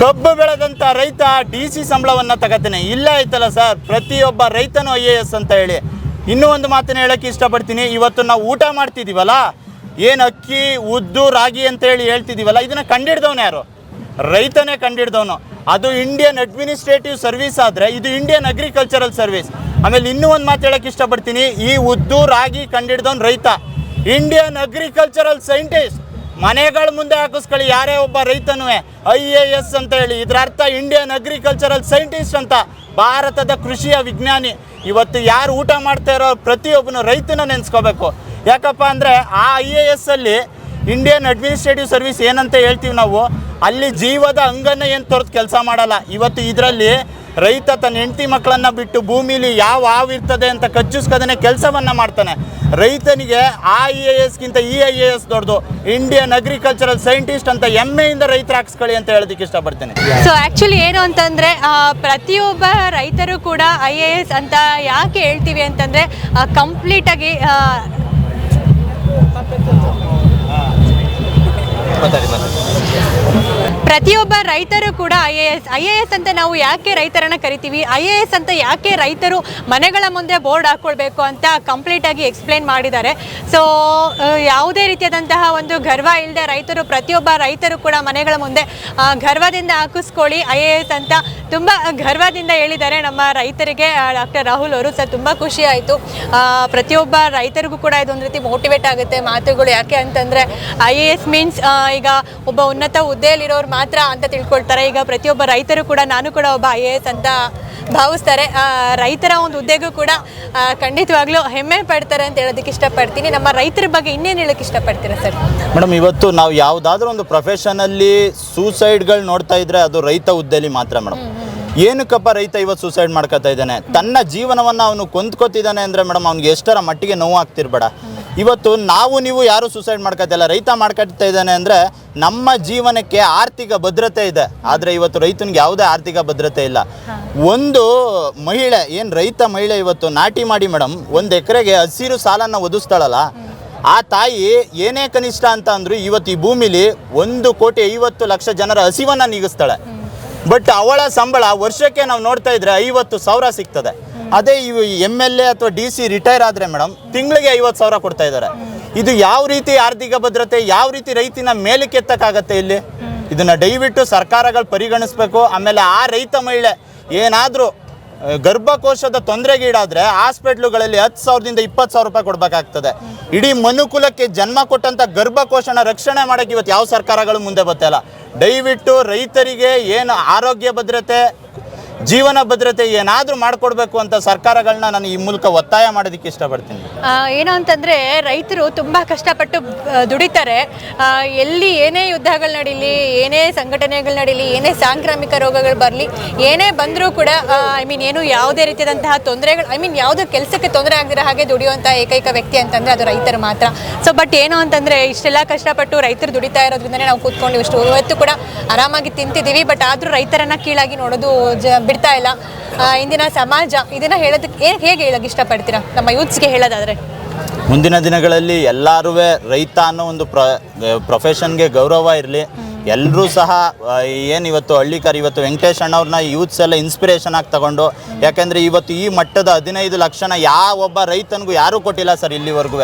Speaker 5: ಕಬ್ಬು ಬೆಳೆದಂಥ ರೈತ ಡಿ ಸಿ ಸಂಬಳವನ್ನು ತಗೋತಾನೆ. ಇಲ್ಲ ಆಯ್ತಲ್ಲ ಸರ್ ಪ್ರತಿಯೊಬ್ಬ ರೈತನು ಐ ಎ ಎಸ್ ಅಂತ ಹೇಳಿ. ಇನ್ನೂ ಒಂದು ಮಾತನ್ನು ಹೇಳೋಕ್ಕೆ ಇಷ್ಟಪಡ್ತೀನಿ. ಇವತ್ತು ನಾವು ಊಟ ಮಾಡ್ತಿದ್ದೀವಲ್ಲ ಏನು ಅಕ್ಕಿ, ಉದ್ದು, ರಾಗಿ ಅಂತ ಹೇಳಿ ಹೇಳ್ತಿದ್ದೀವಲ್ಲ ಇದನ್ನು ಕಂಡಿಡ್ದವನು ಯಾರು? ರೈತನೇ ಕಂಡಿಡ್ದವನು. ಅದು ಇಂಡಿಯನ್ ಅಡ್ಮಿನಿಸ್ಟ್ರೇಟಿವ್ ಸರ್ವಿಸ್ ಆದರೆ, ಇದು ಇಂಡಿಯನ್ ಅಗ್ರಿಕಲ್ಚರಲ್ ಸರ್ವಿಸ್ ಆಮೇಲೆ ಇನ್ನೂ ಒಂದು ಮಾತು ಹೇಳಕ್ಕೆ ಇಷ್ಟಪಡ್ತೀನಿ. ಈ ಉದ್ದು ರಾಗಿ ಕಂಡಿಡ್ದವನು ರೈತ. ಇಂಡಿಯನ್ ಅಗ್ರಿಕಲ್ಚರಲ್ ಸೈಂಟಿಸ್ಟ್ ಮನೆಗಳ ಮುಂದೆ ಹಾಕಿಸ್ಕೊಳ್ಳಿ, ಯಾರೇ ಒಬ್ಬ ರೈತನೂ ಐ ಎ ಎಸ್ ಅಂತ ಹೇಳಿ. ಇದರ ಅರ್ಥ ಇಂಡಿಯನ್ ಅಗ್ರಿಕಲ್ಚರಲ್ ಸೈಂಟಿಸ್ಟ್ ಅಂತ. ಭಾರತದ ಕೃಷಿಯ ವಿಜ್ಞಾನಿ. ಇವತ್ತು ಯಾರು ಊಟ ಮಾಡ್ತಾ ಇರೋ ಪ್ರತಿಯೊಬ್ಬನು ರೈತನ ನೆನೆಸ್ಕೋಬೇಕು. ಯಾಕಪ್ಪ ಅಂದರೆ ಆ ಐ ಎ ಎಸ್ಸಲ್ಲಿ ಇಂಡಿಯನ್ ಅಡ್ಮಿನಿಸ್ಟ್ರೇಟಿವ್ ಸರ್ವಿಸ್ ಏನಂತ ಹೇಳ್ತೀವಿ ನಾವು, ಅಲ್ಲಿ ಜೀವದ ಅಂಗನ ಏನು ತೊರೆದು ಕೆಲಸ ಮಾಡಲ್ಲ. ಇವತ್ತು ಇದರಲ್ಲಿ ರೈತ ತನ್ನ ಹೆಂಡತಿ ಮಕ್ಕಳನ್ನು ಬಿಟ್ಟು ಭೂಮಿಲಿ ಯಾವ ಹಾವು ಇರ್ತದೆ ಅಂತ ಕಚ್ಚುಸ್ಕದನೆ ಕೆಲಸವನ್ನು ಮಾಡ್ತಾನೆ. ರೈತನಿಗೆ ಆ ಐ ಎ ಎಸ್ಗಿಂತ ಇ ಐ ಎ ಎಸ್ ದೊಡ್ಡದು. ಇಂಡಿಯನ್ ಅಗ್ರಿಕಲ್ಚರಲ್ ಸೈಂಟಿಸ್ಟ್ ಅಂತ ಹೆಮ್ಮೆಯಿಂದ ರೈತರು ಹಾಕ್ಸ್ಕೊಳ್ಳಿ ಅಂತ ಹೇಳೋದಕ್ಕೆ ಇಷ್ಟಪಡ್ತೇನೆ.
Speaker 1: ಸೊ ಆ್ಯಕ್ಚುಲಿ ಏನು ಅಂತಂದರೆ ಪ್ರತಿಯೊಬ್ಬ ರೈತರು ಕೂಡ ಐ ಎ ಎಸ್ ಅಂತ ಯಾಕೆ ಹೇಳ್ತೀವಿ ಅಂತಂದರೆ ಕಂಪ್ಲೀಟಾಗಿ ಪ್ರತಿಯೊಬ್ಬ ರೈತರು ಕೂಡ I A S, I A S ಅಂತ ನಾವು ಯಾಕೆ ರೈತರನ್ನ ಕರಿತೀವಿ? ಐ ಎ ಎಸ್ ಅಂತ ಯಾಕೆ ರೈತರು ಮನೆಗಳ ಮುಂದೆ ಬೋರ್ಡ್ ಹಾಕ್ಕೊಳ್ಬೇಕು ಅಂತ ಕಂಪ್ಲೀಟಾಗಿ ಎಕ್ಸ್ಪ್ಲೇನ್ ಮಾಡಿದ್ದಾರೆ. ಸೊ ಯಾವುದೇ ರೀತಿಯಾದಂತಹ ಒಂದು ಗರ್ವ ಇಲ್ಲದೆ ರೈತರು, ಪ್ರತಿಯೊಬ್ಬ ರೈತರು ಕೂಡ ಮನೆಗಳ ಮುಂದೆ ಗರ್ವದಿಂದ ಹಾಕಿಸ್ಕೊಳ್ಳಿ ಐ ಎ ಎಸ್ ಅಂತ ತುಂಬ ಗರ್ವದಿಂದ ಹೇಳಿದ್ದಾರೆ ನಮ್ಮ ರೈತರಿಗೆ ಡಾಕ್ಟರ್ ರಾಹುಲ್ ಅವರು. ಸರ್, ತುಂಬ ಖುಷಿ ಆಯಿತು. ಪ್ರತಿಯೊಬ್ಬ ರೈತರಿಗೂ ಕೂಡ ಇದೊಂದು ರೀತಿ ಮೋಟಿವೇಟ್ ಆಗುತ್ತೆ ಮಾತುಗಳು. ಯಾಕೆ ಅಂತಂದರೆ, ಐ ಎ ಎಸ್ ಮೀನ್ಸ್ ಈಗ ಒಬ್ಬ ಉನ್ನತ ಹುದ್ದೆಯಲ್ಲಿರೋರು ಮಾತ್ರ ಅಂತ ತಿಳ್ಕೊಳ್ತಾರೆ. ಈಗ ಪ್ರತಿಯೊಬ್ಬ ರೈತರು ಕೂಡ ನಾನು ಕೂಡ ಒಬ್ಬ ಐ ಎ ಎಸ್ ಅಂತ ಭಾವಿಸ್ತಾರೆ. ರೈತರ ಒಂದು ಹುದ್ದೆಗೂ ಕೂಡ ಖಂಡಿತವಾಗ್ಲೂ ಹೆಮ್ಮೆ ಪಡ್ತಾರೆ ಅಂತ ಹೇಳೋದಕ್ಕೆ ಇಷ್ಟಪಡ್ತೀನಿ. ನಮ್ಮ ರೈತರ ಬಗ್ಗೆ ಇನ್ನೇನು ಹೇಳೋಕ್ಕೆ ಇಷ್ಟಪಡ್ತೀರಾ ಸರ್?
Speaker 5: ಮೇಡಮ್ ಇವತ್ತು ನಾವು ಯಾವುದಾದ್ರೂ ಒಂದು ಪ್ರೊಫೆಷನಲ್ಲಿ ಸೂಸೈಡ್ಗಳು ನೋಡ್ತಾ ಇದ್ರೆ ಅದು ರೈತ ಹುದ್ದೆಲಿ ಮಾತ್ರ ಮೇಡಮ್. ಏನಕ್ಕಪ್ಪ ರೈತ ಇವತ್ತು ಸೂಸೈಡ್ ಮಾಡ್ಕೊತಾ ಇದ್ದಾನೆ? ತನ್ನ ಜೀವನವನ್ನು ಅವನು ಕೊಂದ್ಕೋತಿದ್ದಾನೆ ಅಂದರೆ ಮೇಡಮ್ ಅವ್ನಿಗೆ ಎಷ್ಟರ ಮಟ್ಟಿಗೆ ನೋವು ಆಗ್ತಿರ್ಬೇಡ ಇವತ್ತು ನಾವು ನೀವು ಯಾರು ಸೂಸೈಡ್ ಮಾಡ್ಕೊತಿಲ್ಲ ರೈತ ಮಾಡ್ಕೊಳ್ತಾ ಇದ್ದಾನೆ ಅಂದರೆ ನಮ್ಮ ಜೀವನಕ್ಕೆ ಆರ್ಥಿಕ ಭದ್ರತೆ ಇದೆ. ಆದರೆ ಇವತ್ತು ರೈತನಿಗೆ ಯಾವುದೇ ಆರ್ಥಿಕ ಭದ್ರತೆ ಇಲ್ಲ. ಒಂದು ಮಹಿಳೆ ಏನು ರೈತ ಮಹಿಳೆ ಇವತ್ತು ನಾಟಿ ಮಾಡಿ ಮೇಡಮ್ ಒಂದು ಎಕರೆಗೆ ಹಸಿರು ಸಾಲನ್ನು ಒದಿಸ್ತಾಳಲ್ಲ ಆ ತಾಯಿ ಏನೇ ಕನಿಷ್ಠ ಅಂತ ಅಂದ್ರು ಇವತ್ತು ಈ ಭೂಮಿಲಿ ಒಂದು ಕೋಟಿ ಐವತ್ತು ಲಕ್ಷ ಜನರ ಹಸಿವನ್ನ ನೀಗಿಸ್ತಾಳೆ. ಬಟ್ ಅವಳ ಸಂಬಳ ವರ್ಷಕ್ಕೆ ನಾವು ನೋಡ್ತಾ ಇದ್ರೆ ಐವತ್ತು ಸಾವಿರ ಸಿಗ್ತದೆ. ಅದೇ ಇವು ಎಂ ಎಲ್ ಎ ಅಥವಾ ಡಿ ಸಿ ರಿಟೈರ್ ಆದರೆ ಮೇಡಮ್ ತಿಂಗಳಿಗೆ ಐವತ್ತು ಸಾವಿರ ಕೊಡ್ತಾ ಇದ್ದಾರೆ ಇದು ಯಾವ ರೀತಿ ಆರ್ಥಿಕ ಭದ್ರತೆ, ಯಾವ ರೀತಿ ರೈತನ ಮೇಲಕ್ಕೆ ಕೆತ್ತಕ್ಕಾಗತ್ತೆ ಇಲ್ಲಿ? ಇದನ್ನ ದಯವಿಟ್ಟು ಸರ್ಕಾರಗಳು ಪರಿಗಣಿಸ್ಬೇಕು. ಆಮೇಲೆ ಆ ರೈತ ಮಹಿಳೆ ಏನಾದರೂ ಗರ್ಭಕೋಶದ ತೊಂದರೆಗೀಡಾದರೆ ಹಾಸ್ಪಿಟ್ಲುಗಳಲ್ಲಿ ಹತ್ತು ಸಾವಿರದಿಂದ ಇಪ್ಪತ್ತು ಸಾವಿರ ರೂಪಾಯಿ ಕೊಡಬೇಕಾಗ್ತದೆ. ಇಡೀ ಮನುಕುಲಕ್ಕೆ ಜನ್ಮ ಕೊಟ್ಟಂತ ಗರ್ಭಕೋಶನ ರಕ್ಷಣೆ ಮಾಡಕ್ಕೆ ಇವತ್ತು ಯಾವ ಸರ್ಕಾರಗಳು ಮುಂದೆ ಬರ್ತಾಯಿಲ್ಲ ದಯವಿಟ್ಟು ರೈತರಿಗೆ ಏನು ಆರೋಗ್ಯ ಭದ್ರತೆ ಜೀವನ ಭದ್ರತೆ ಏನಾದರೂ ಮಾಡಿಕೊಡ್ಬೇಕು ಅಂತ ಸರ್ಕಾರಗಳನ್ನ ನಾನು ಈ ಮೂಲಕ ಒತ್ತಾಯ ಮಾಡೋದಕ್ಕೆ ಇಷ್ಟಪಡ್ತೀನಿ.
Speaker 1: ಏನು ಅಂತಂದರೆ ರೈತರು ತುಂಬ ಕಷ್ಟಪಟ್ಟು ದುಡಿತಾರೆ. ಎಲ್ಲಿ ಏನೇ ಯುದ್ಧಗಳು ನಡೀಲಿ, ಏನೇ ಸಂಘಟನೆಗಳು ನಡೀಲಿ, ಏನೇ ಸಾಂಕ್ರಾಮಿಕ ರೋಗಗಳು ಬರಲಿ, ಏನೇ ಬಂದರೂ ಕೂಡ ಐ ಮೀನ್ ಏನು ಯಾವುದೇ ರೀತಿಯಾದಂತಹ ತೊಂದರೆಗಳು ಐ ಮೀನ್ ಯಾವುದೇ ಕೆಲಸಕ್ಕೆ ತೊಂದರೆ ಆಗದಿರೋ ಹಾಗೆ ದುಡಿಯುವಂಥ ಏಕೈಕ ವ್ಯಕ್ತಿ ಅಂತಂದರೆ ಅದು ರೈತರು ಮಾತ್ರ. ಸೊ ಬಟ್ ಏನು ಅಂತಂದರೆ ಇಷ್ಟೆಲ್ಲ ಕಷ್ಟಪಟ್ಟು ರೈತರು ದುಡಿತಾ ಇರೋದ್ರಿಂದನೇ ನಾವು ಕೂತ್ಕೊಂಡು ಇಷ್ಟು, ಇವತ್ತು ಕೂಡ ಆರಾಮಾಗಿ ತಿಂತಿದ್ದೀವಿ ಬಟ್ ಆದರೂ ರೈತರನ್ನು ಕೀಳಾಗಿ ನೋಡೋದು ಬಿಡ್ತಾ ಇಲ್ಲ. ಇಂದಿನ ಸಮಾಜ ಇದನ್ನ ಹೇಳೋದಕ್ಕೆ ಹೇಗೆ ಹೇಳೋಕೆ ಇಷ್ಟಪಡ್ತೀರಾ? ನಮ್ಮ ಯೂತ್ಸ್ಗೆ ಹೇಳೋದಾದ್ರೆ.
Speaker 5: ಮುಂದಿನ ದಿನಗಳಲ್ಲಿ ಎಲ್ಲರೂ ರೈತ ಅನ್ನೋ ಒಂದು ಪ್ರ ಪ್ರೊಫೆಷನ್ಗೆ ಗೌರವ ಇರಲಿ. ಎಲ್ಲರೂ ಸಹ ಏನು ಇವತ್ತು ಹಳ್ಳಿಕರ್, ಇವತ್ತು ವೆಂಕಟೇಶ್ ಅಣ್ಣವ್ರನ್ನ ಯೂತ್ಸ್ ಎಲ್ಲ ಇನ್ಸ್ಪಿರೇಷನ್ ಆಗಿ ತಗೊಂಡು, ಯಾಕೆಂದರೆ ಇವತ್ತು ಈ ಮಟ್ಟದ ಹದಿನೈದು ಲಕ್ಷನ ಯಾವ ಒಬ್ಬ ರೈತನಿಗೂ ಯಾರೂ ಕೊಟ್ಟಿಲ್ಲ ಸರ್ ಇಲ್ಲಿವರೆಗೂ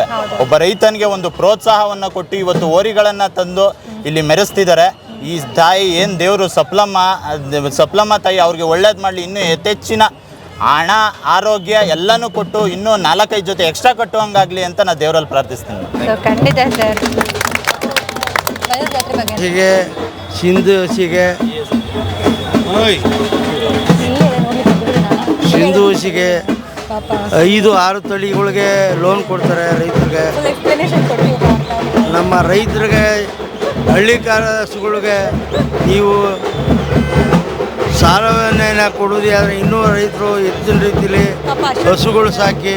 Speaker 5: ಒಬ್ಬ ರೈತನಿಗೆ ಒಂದು ಪ್ರೋತ್ಸಾಹವನ್ನು ಕೊಟ್ಟು ಇವತ್ತು ಓರಿಗಳನ್ನು ತಂದು ಇಲ್ಲಿ ಮೆರೆಸ್ತಿದ್ದಾರೆ. ಈ ತಾಯಿ ಏನು ದೇವರು ಸಪ್ಲಮ್ಮ ಅದ್- ಸಪ್ಲಮ್ಮ ತಾಯಿ ಅವ್ರಿಗೆ ಒಳ್ಳೇದು ಮಾಡಲಿ ಇನ್ನೂ ಯಥೇಚ್ಚಿನ ಹಣ ಆರೋಗ್ಯ ಎಲ್ಲನೂ ಕೊಟ್ಟು ಇನ್ನೂ ನಾಲ್ಕೈದು ಜೊತೆ ಎಕ್ಸ್ಟ್ರಾ ಕಟ್ಟುವಂಗಾಗಲಿ ಅಂತ ನಾನು ದೇವರಲ್ಲಿ ಪ್ರಾರ್ಥಿಸ್ತೀನಿ
Speaker 1: ಖಂಡಿತ ಸರ್.
Speaker 4: ಹೀಗೆ ಸಿಂಧು ಹಸಿಗೆ ಸಿಂಧು ಹಸಿಗೆ ಐದು ಆರು ತಳಿಗಳಿಗೆ ಲೋನ್ ಕೊಡ್ತಾರೆ ರೈತರಿಗೆ. ನಮ್ಮ ರೈತರಿಗೆ ಹಳ್ಳಿಕಾರ ಹಸುಗಳಿಗೆ ನೀವು ಸಾಲವನ್ನ ಕೊಡೋದು ಆದರೆ ಇನ್ನೂ ರೈತರು ಹೆಚ್ಚಿನ ರೀತಿಯಲ್ಲಿ ಹಸುಗಳು ಸಾಕಿ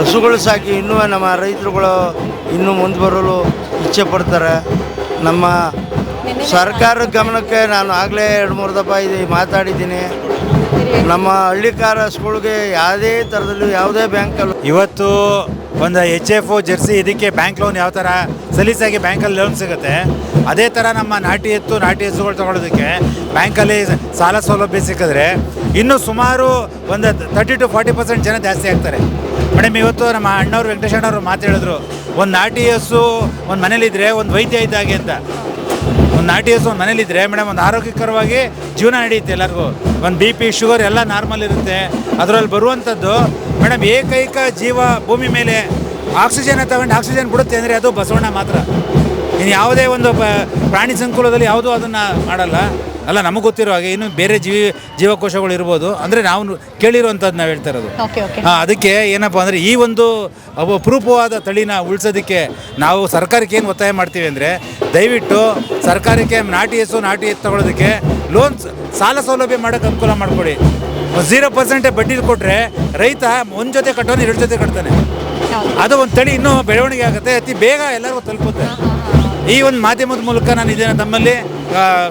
Speaker 4: ಹಸುಗಳು ಸಾಕಿ ಇನ್ನೂ ನಮ್ಮ ರೈತರುಗಳು ಇನ್ನೂ ಮುಂದೆ ಬರಲು ಇಚ್ಛೆ ಪಡ್ತಾರೆ. ನಮ್ಮ ಸರ್ಕಾರದ ಗಮನಕ್ಕೆ ನಾನು ಆಗಲೇ ಎರಡು ಮೂರು ದಪ್ಪ ಇದು ಮಾತಾಡಿದ್ದೀನಿ. ನಮ್ಮ ಹಳ್ಳಿಕಾರ ಸ್ಕೂಲ್ಗೆ ಯಾವುದೇ ಥರದಲ್ಲೂ ಯಾವುದೇ ಬ್ಯಾಂಕಲ್ಲಿ
Speaker 2: ಇವತ್ತು ಒಂದು ಎಚ್ ಎಫ್ ಜೆರ್ಸಿ, ಇದಕ್ಕೆ ಬ್ಯಾಂಕ್ ಲೋನ್ ಯಾವ ಥರ ಸಲೀಸಾಗಿ ಬ್ಯಾಂಕಲ್ಲಿ ಲೋನ್ ಸಿಗುತ್ತೆ. ಅದೇ ಥರ ನಮ್ಮ ನಾಟಿ ಎತ್ತು, ನಾಟಿ ಹೆಸರುಗಳು ತಗೊಳ್ಳೋದಕ್ಕೆ ಬ್ಯಾಂಕಲ್ಲಿ ಸಾಲ ಸೌಲಭ್ಯ ಸಿಕ್ಕಿದ್ರೆ ಇನ್ನೂ ಸುಮಾರು ಒಂದು ತರ್ಟಿ ಟು ಫಾರ್ಟಿ ಪರ್ಸೆಂಟ್ ಜನ ಜಾಸ್ತಿ ಆಗ್ತಾರೆ. ಮೇಡಮ್ ಇವತ್ತು ನಮ್ಮ ಅಣ್ಣವ್ರು, ವೆಂಕಟೇಶ್ ಅಣ್ಣವ್ರು ಮಾತಾಡಿದ್ರು, ಒಂದು ನಾಟಿ ಹಸು ಒಂದು ಮನೇಲಿದ್ರೆ ಒಂದು ವೈದ್ಯ ಇದ್ದಾಗೆ ಅಂತ. ಒಂದು ನಾಟಿ ಹಸು ಒಂದು ಮನೇಲಿದ್ರೆ ಮೇಡಮ್ ಒಂದು ಆರೋಗ್ಯಕರವಾಗಿ ಜೀವನ ನಡೆಯುತ್ತೆ ಎಲ್ಲರಿಗೂ. ಒಂದು ಬಿ ಪಿ ಶುಗರ್ ಎಲ್ಲ ನಾರ್ಮಲ್ ಇರುತ್ತೆ. ಅದರಲ್ಲಿ ಬರುವಂಥದ್ದು ಮೇಡಮ್ ಏಕೈಕ ಜೀವ ಭೂಮಿ ಮೇಲೆ ಆಕ್ಸಿಜನ್ ತಗೊಂಡು ಆಕ್ಸಿಜನ್ ಬಿಡುತ್ತೆ ಅಂದರೆ ಅದು ಬಸವಣ್ಣ ಮಾತ್ರ. ಇನ್ನು ಯಾವುದೇ ಒಂದು ಪ್ರಾಣಿ ಸಂಕುಲದಲ್ಲಿ ಯಾವುದೂ ಅದನ್ನು ಮಾಡಲ್ಲ. ಅಲ್ಲ ನಮಗೆ ಗೊತ್ತಿರೋ ಹಾಗೆ ಇನ್ನು ಬೇರೆ ಜೀವಿ ಜೀವಕೋಶಗಳು ಇರ್ಬೋದು. ಅಂದರೆ ನಾವು ಕೇಳಿರುವಂಥದ್ದು ನಾವು ಹೇಳ್ತಾ ಇರೋದು. ಹಾಂ ಅದಕ್ಕೆ ಏನಪ್ಪ ಅಂದರೆ ಈ ಒಂದು ಅಪರೂಪವಾದ ತಳಿನ ಉಳಿಸೋದಕ್ಕೆ ನಾವು ಸರ್ಕಾರಕ್ಕೆ ಏನು ಒತ್ತಾಯ ಮಾಡ್ತೀವಿ ಅಂದರೆ ದಯವಿಟ್ಟು ಸರ್ಕಾರಕ್ಕೆ ನಾಟಿ ಎಸ್ಸು ನಾಟಿ ಎತ್ತು ತಗೊಳ್ಳೋದಕ್ಕೆ ಲೋನ್ ಸಾಲ ಸೌಲಭ್ಯ ಮಾಡೋಕ್ಕೆ ಅನುಕೂಲ ಮಾಡಿಕೊಡಿ. ಝೀರೋ ಪರ್ಸೆಂಟೇ ಬಡ್ಡಿ ಕೊಟ್ಟರೆ ರೈತ ಒಂದು ಜೊತೆ ಕಟ್ಟೋನು ಎರಡು ಜೊತೆ ಕಟ್ತಾನೆ. ಅದು ಒಂದು ತಳಿ ಇನ್ನೂ ಬೆಳವಣಿಗೆ ಆಗುತ್ತೆ ಅತಿ ಬೇಗ ಎಲ್ಲರಿಗೂ ತಲುಪುತ್ತೆ. ಈ ಒಂದು ಮಾಧ್ಯಮದ ಮೂಲಕ ನಾನು ಇದನ್ನು ತಮ್ಮಲ್ಲಿ ಆ,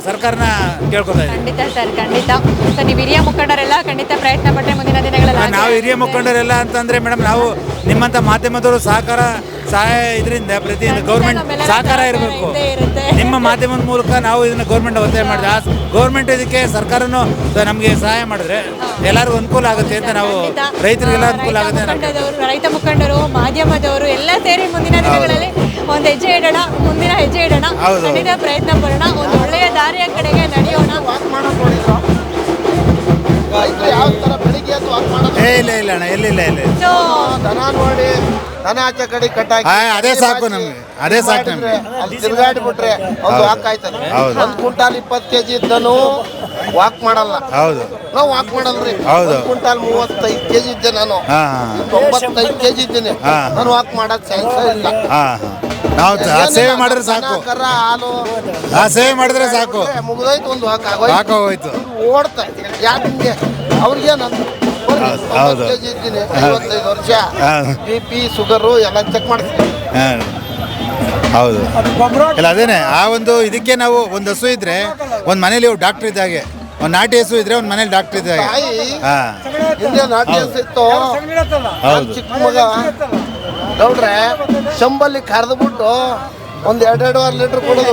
Speaker 2: ಸರ್ಕಾರನ ಕೇಳ್ಕೊತಾ
Speaker 1: ಖಂಡಿತ ಸರ್ ಖಂಡಿತ. ಸರ್ ನೀವು ಹಿರಿಯ ಮುಖಂಡರೆಲ್ಲ ಖಂಡಿತ ಪ್ರಯತ್ನ ಪಟ್ಟರೆ ಮುಂದಿನ ದಿನಗಳಲ್ಲಿ
Speaker 2: ನಾವು ಹಿರಿಯ. ಮುಖಂಡರೆಲ್ಲ ಅಂತಂದ್ರೆ ಮೇಡಮ್ ನಾವು ನಿಮ್ಮಂಥ ಮಾಧ್ಯಮದವರು ಸಹಕಾರ ಸಹಾಯ ಇದರಿಂದ ಪ್ರತಿಯೊಂದು ಗೌರ್ಮೆಂಟ್ ಸಹಕಾರ ಇರಬೇಕು. ನಿಮ್ಮ ಮಾಧ್ಯಮದ ಮೂಲಕ ನಾವು ಇದನ್ನ ಗೌರ್ಮೆಂಟ್ ಒತ್ತಾಯ ಮಾಡಿದೆ ಗೌರ್ಮೆಂಟ್ ಇದಕ್ಕೆ ಸರ್ಕಾರನೂ ನಮಗೆ ಸಹಾಯ ಮಾಡಿದ್ರೆ ಎಲ್ಲರಿಗೂ ಅನುಕೂಲ ಆಗುತ್ತೆ ಅಂತ ನಾವು. ರೈತರಿಗೆಲ್ಲ ಅನುಕೂಲ ಆಗುತ್ತೆ
Speaker 1: ರೈತ ಮುಖಂಡರು ಮಾಧ್ಯಮದವರು ಎಲ್ಲ ಸೇರಿ ಮುಂದಿನ ದಿನಗಳಲ್ಲಿ ಒಂದು ಹೆಜ್ಜೆ ಇಡೋಣ ಮುಂದಿನ ಹೆಜ್ಜೆ ಇಡೋಣ. ಖಂಡಿತ ಪ್ರಯತ್ನ ಪಡೋಣ. ಒಂದು ದಾರಿಯ ಕಡೆಗೆ ನಡೆಯೋಣ
Speaker 6: ಯಾವ ತರ ಬೆಳಿಗ್ಗೆ ವಾಕ್ ಮಾಡೋದು
Speaker 2: ಏ ಇಲ್ಲ ಇಲ್ಲ ಅಣ್ಣ ಎಲ್ಲಿಲ್ಲ ಇಲ್ಲ
Speaker 1: ಸೊ
Speaker 6: ದನ ನೋಡಿ ದನ ಆಚೆ ಕಡೆ ಕಟ್ಟಾಕಿ
Speaker 2: ಆ, ಅದೇ ಸಾಕು ನಮ್ಗೆ. ಅದೇ ಸಾಕು ನಮ್ಗೆ.
Speaker 6: ಅಲ್ಲಿ ತಿರುಗಾಡಿ ಬಿಟ್ರೆ ಒಂದು
Speaker 2: ಹೌದು.
Speaker 6: ವಾಕ್ ಆಯ್ತದೆ
Speaker 2: ಹೌದು.
Speaker 6: ಒಂದ್ ಕ್ವಿಂಟಾಲ್ ಇಪ್ಪತ್ತು ಕೆಜಿ ಇದ್ದನು ವಾಕ್ ಮಾಡಲ್ಲ
Speaker 2: ಹೌದು
Speaker 6: ನಾವು ವಾಕ್ ಮಾಡಲ್ರಿ
Speaker 2: ಹೌದು.
Speaker 6: ಒಂದ್ ಕ್ವಿಂಟಾಲ್ ಮೂವತ್ತೈದು ಕೆಜಿ ಇದ್ದೆ ನಾನು
Speaker 2: ಹಾಂ ಹಾಂ
Speaker 6: ತೊಂಬತ್ತೈದು ಕೆಜಿ ಇದ್ದೀನಿ
Speaker 2: ಹಾ.
Speaker 6: ನಾನು ವಾಕ್ ಮಾಡಕ್ ಸೈನ್ಸ್ ಇಲ್ಲ
Speaker 2: ಹಾಂ ಹಾಂ ನಾವು ಆ ಸೇವೆ ಮಾಡಿದ್ರೆ ಸಾಕು.
Speaker 6: ಕರ ಹಾಲು.
Speaker 2: ಆ ಸೇವೆ ಮಾಡಿದ್ರೆ ಸಾಕು.
Speaker 6: ಮುಗಿದೋಯ್ತು ಒಂದು ಹಾಕ
Speaker 2: ಹೋಯ್ತು
Speaker 6: ಓಡ್ತಾ ಯಾಕೆ ಅವ್ರಿಗೆ ನಾನು
Speaker 2: ಹೌದು,
Speaker 6: ಇದ್ದೀನಿ ಐವತ್ತೈದು ವರ್ಷ. ಬಿ ಪಿ ಶುಗರು ಎಲ್ಲ ಚೆಕ್ ಮಾಡ್ತೀನಿ.
Speaker 2: ಹೌದು. ಇಲ್ಲ ಅದೇನೆ ಆ ಒಂದು ಇದಕ್ಕೆ ನಾವು ಒಂದು ಹಸು ಇದ್ರೆ ಒಂದು ಮನೇಲಿ ಡಾಕ್ಟರ್ ಇದ್ದಾಗೆ. ಒಂದು ನಾಟಿ ಹಸು ಇದ್ರೆ ಒಂದು ಮನೇಲಿ ಡಾಕ್ಟರ್ ಇದ್ದಾಗೆ.
Speaker 6: ಹಿಂದೆ ನಾಟಿ
Speaker 2: ಹಸು
Speaker 6: ಇತ್ತು. ಚಿಕ್ಕ ಮಗ. ಗೌಡ್ರೆ ಶಂಬಲ್ಲಿ ಕರೆದ್ಬಿಟ್ಟು ಒಂದು ಎರಡೆರಡು ಆರು ಲೀಟ್ರ್ ಕೊಡೋದು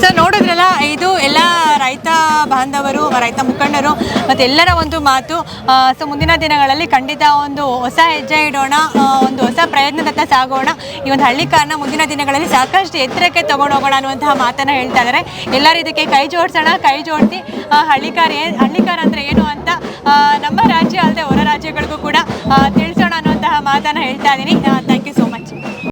Speaker 1: ಸರ್, ನೋಡಿದ್ರಲ್ಲ, ಇದು ಎಲ್ಲ ರೈತ ಬಾಂಧವರು, ರೈತ ಮುಖಂಡರು ಮತ್ತೆ ಎಲ್ಲರ ಒಂದು ಮಾತು. ಸೊ ಮುಂದಿನ ದಿನಗಳಲ್ಲಿ ಖಂಡಿತ ಒಂದು ಹೊಸ ಹೆಜ್ಜೆ ಇಡೋಣ ಒಂದು ಹೊಸ ಪ್ರಯತ್ನದತ್ತ ಸಾಗೋಣ. ಈ ಒಂದು ಹಳ್ಳಿಕಾರನ ಮುಂದಿನ ದಿನಗಳಲ್ಲಿ ಸಾಕಷ್ಟು ಎತ್ತರಕ್ಕೆ ತಗೊಂಡು ಹೋಗೋಣ ಅನ್ನುವಂತಹ ಮಾತನ್ನ ಹೇಳ್ತಾ ಇದ್ದಾರೆ ಎಲ್ಲರೂ ಇದಕ್ಕೆ ಕೈ ಜೋಡಿಸೋಣ, ಕೈ ಜೋಡಿಸಿ ಹಳ್ಳಿಕಾರ ಏನು ಹಳ್ಳಿಕಾರ ಅಂದ್ರೆ ಏನು ಅಂತ ನಮ್ಮ ರಾಜ್ಯ ಅಲ್ಲದೆ ಹೊರ ರಾಜ್ಯಗಳಿಗೂ ಕೂಡ ತಿಳಿಸೋಣ ಅನ್ನುವಂತಹ ಮಾತನ್ನ ಹೇಳ್ತಾ ಇದ್ದೀನಿ ಥ್ಯಾಂಕ್ ಯು ಸೋ ಮಚ್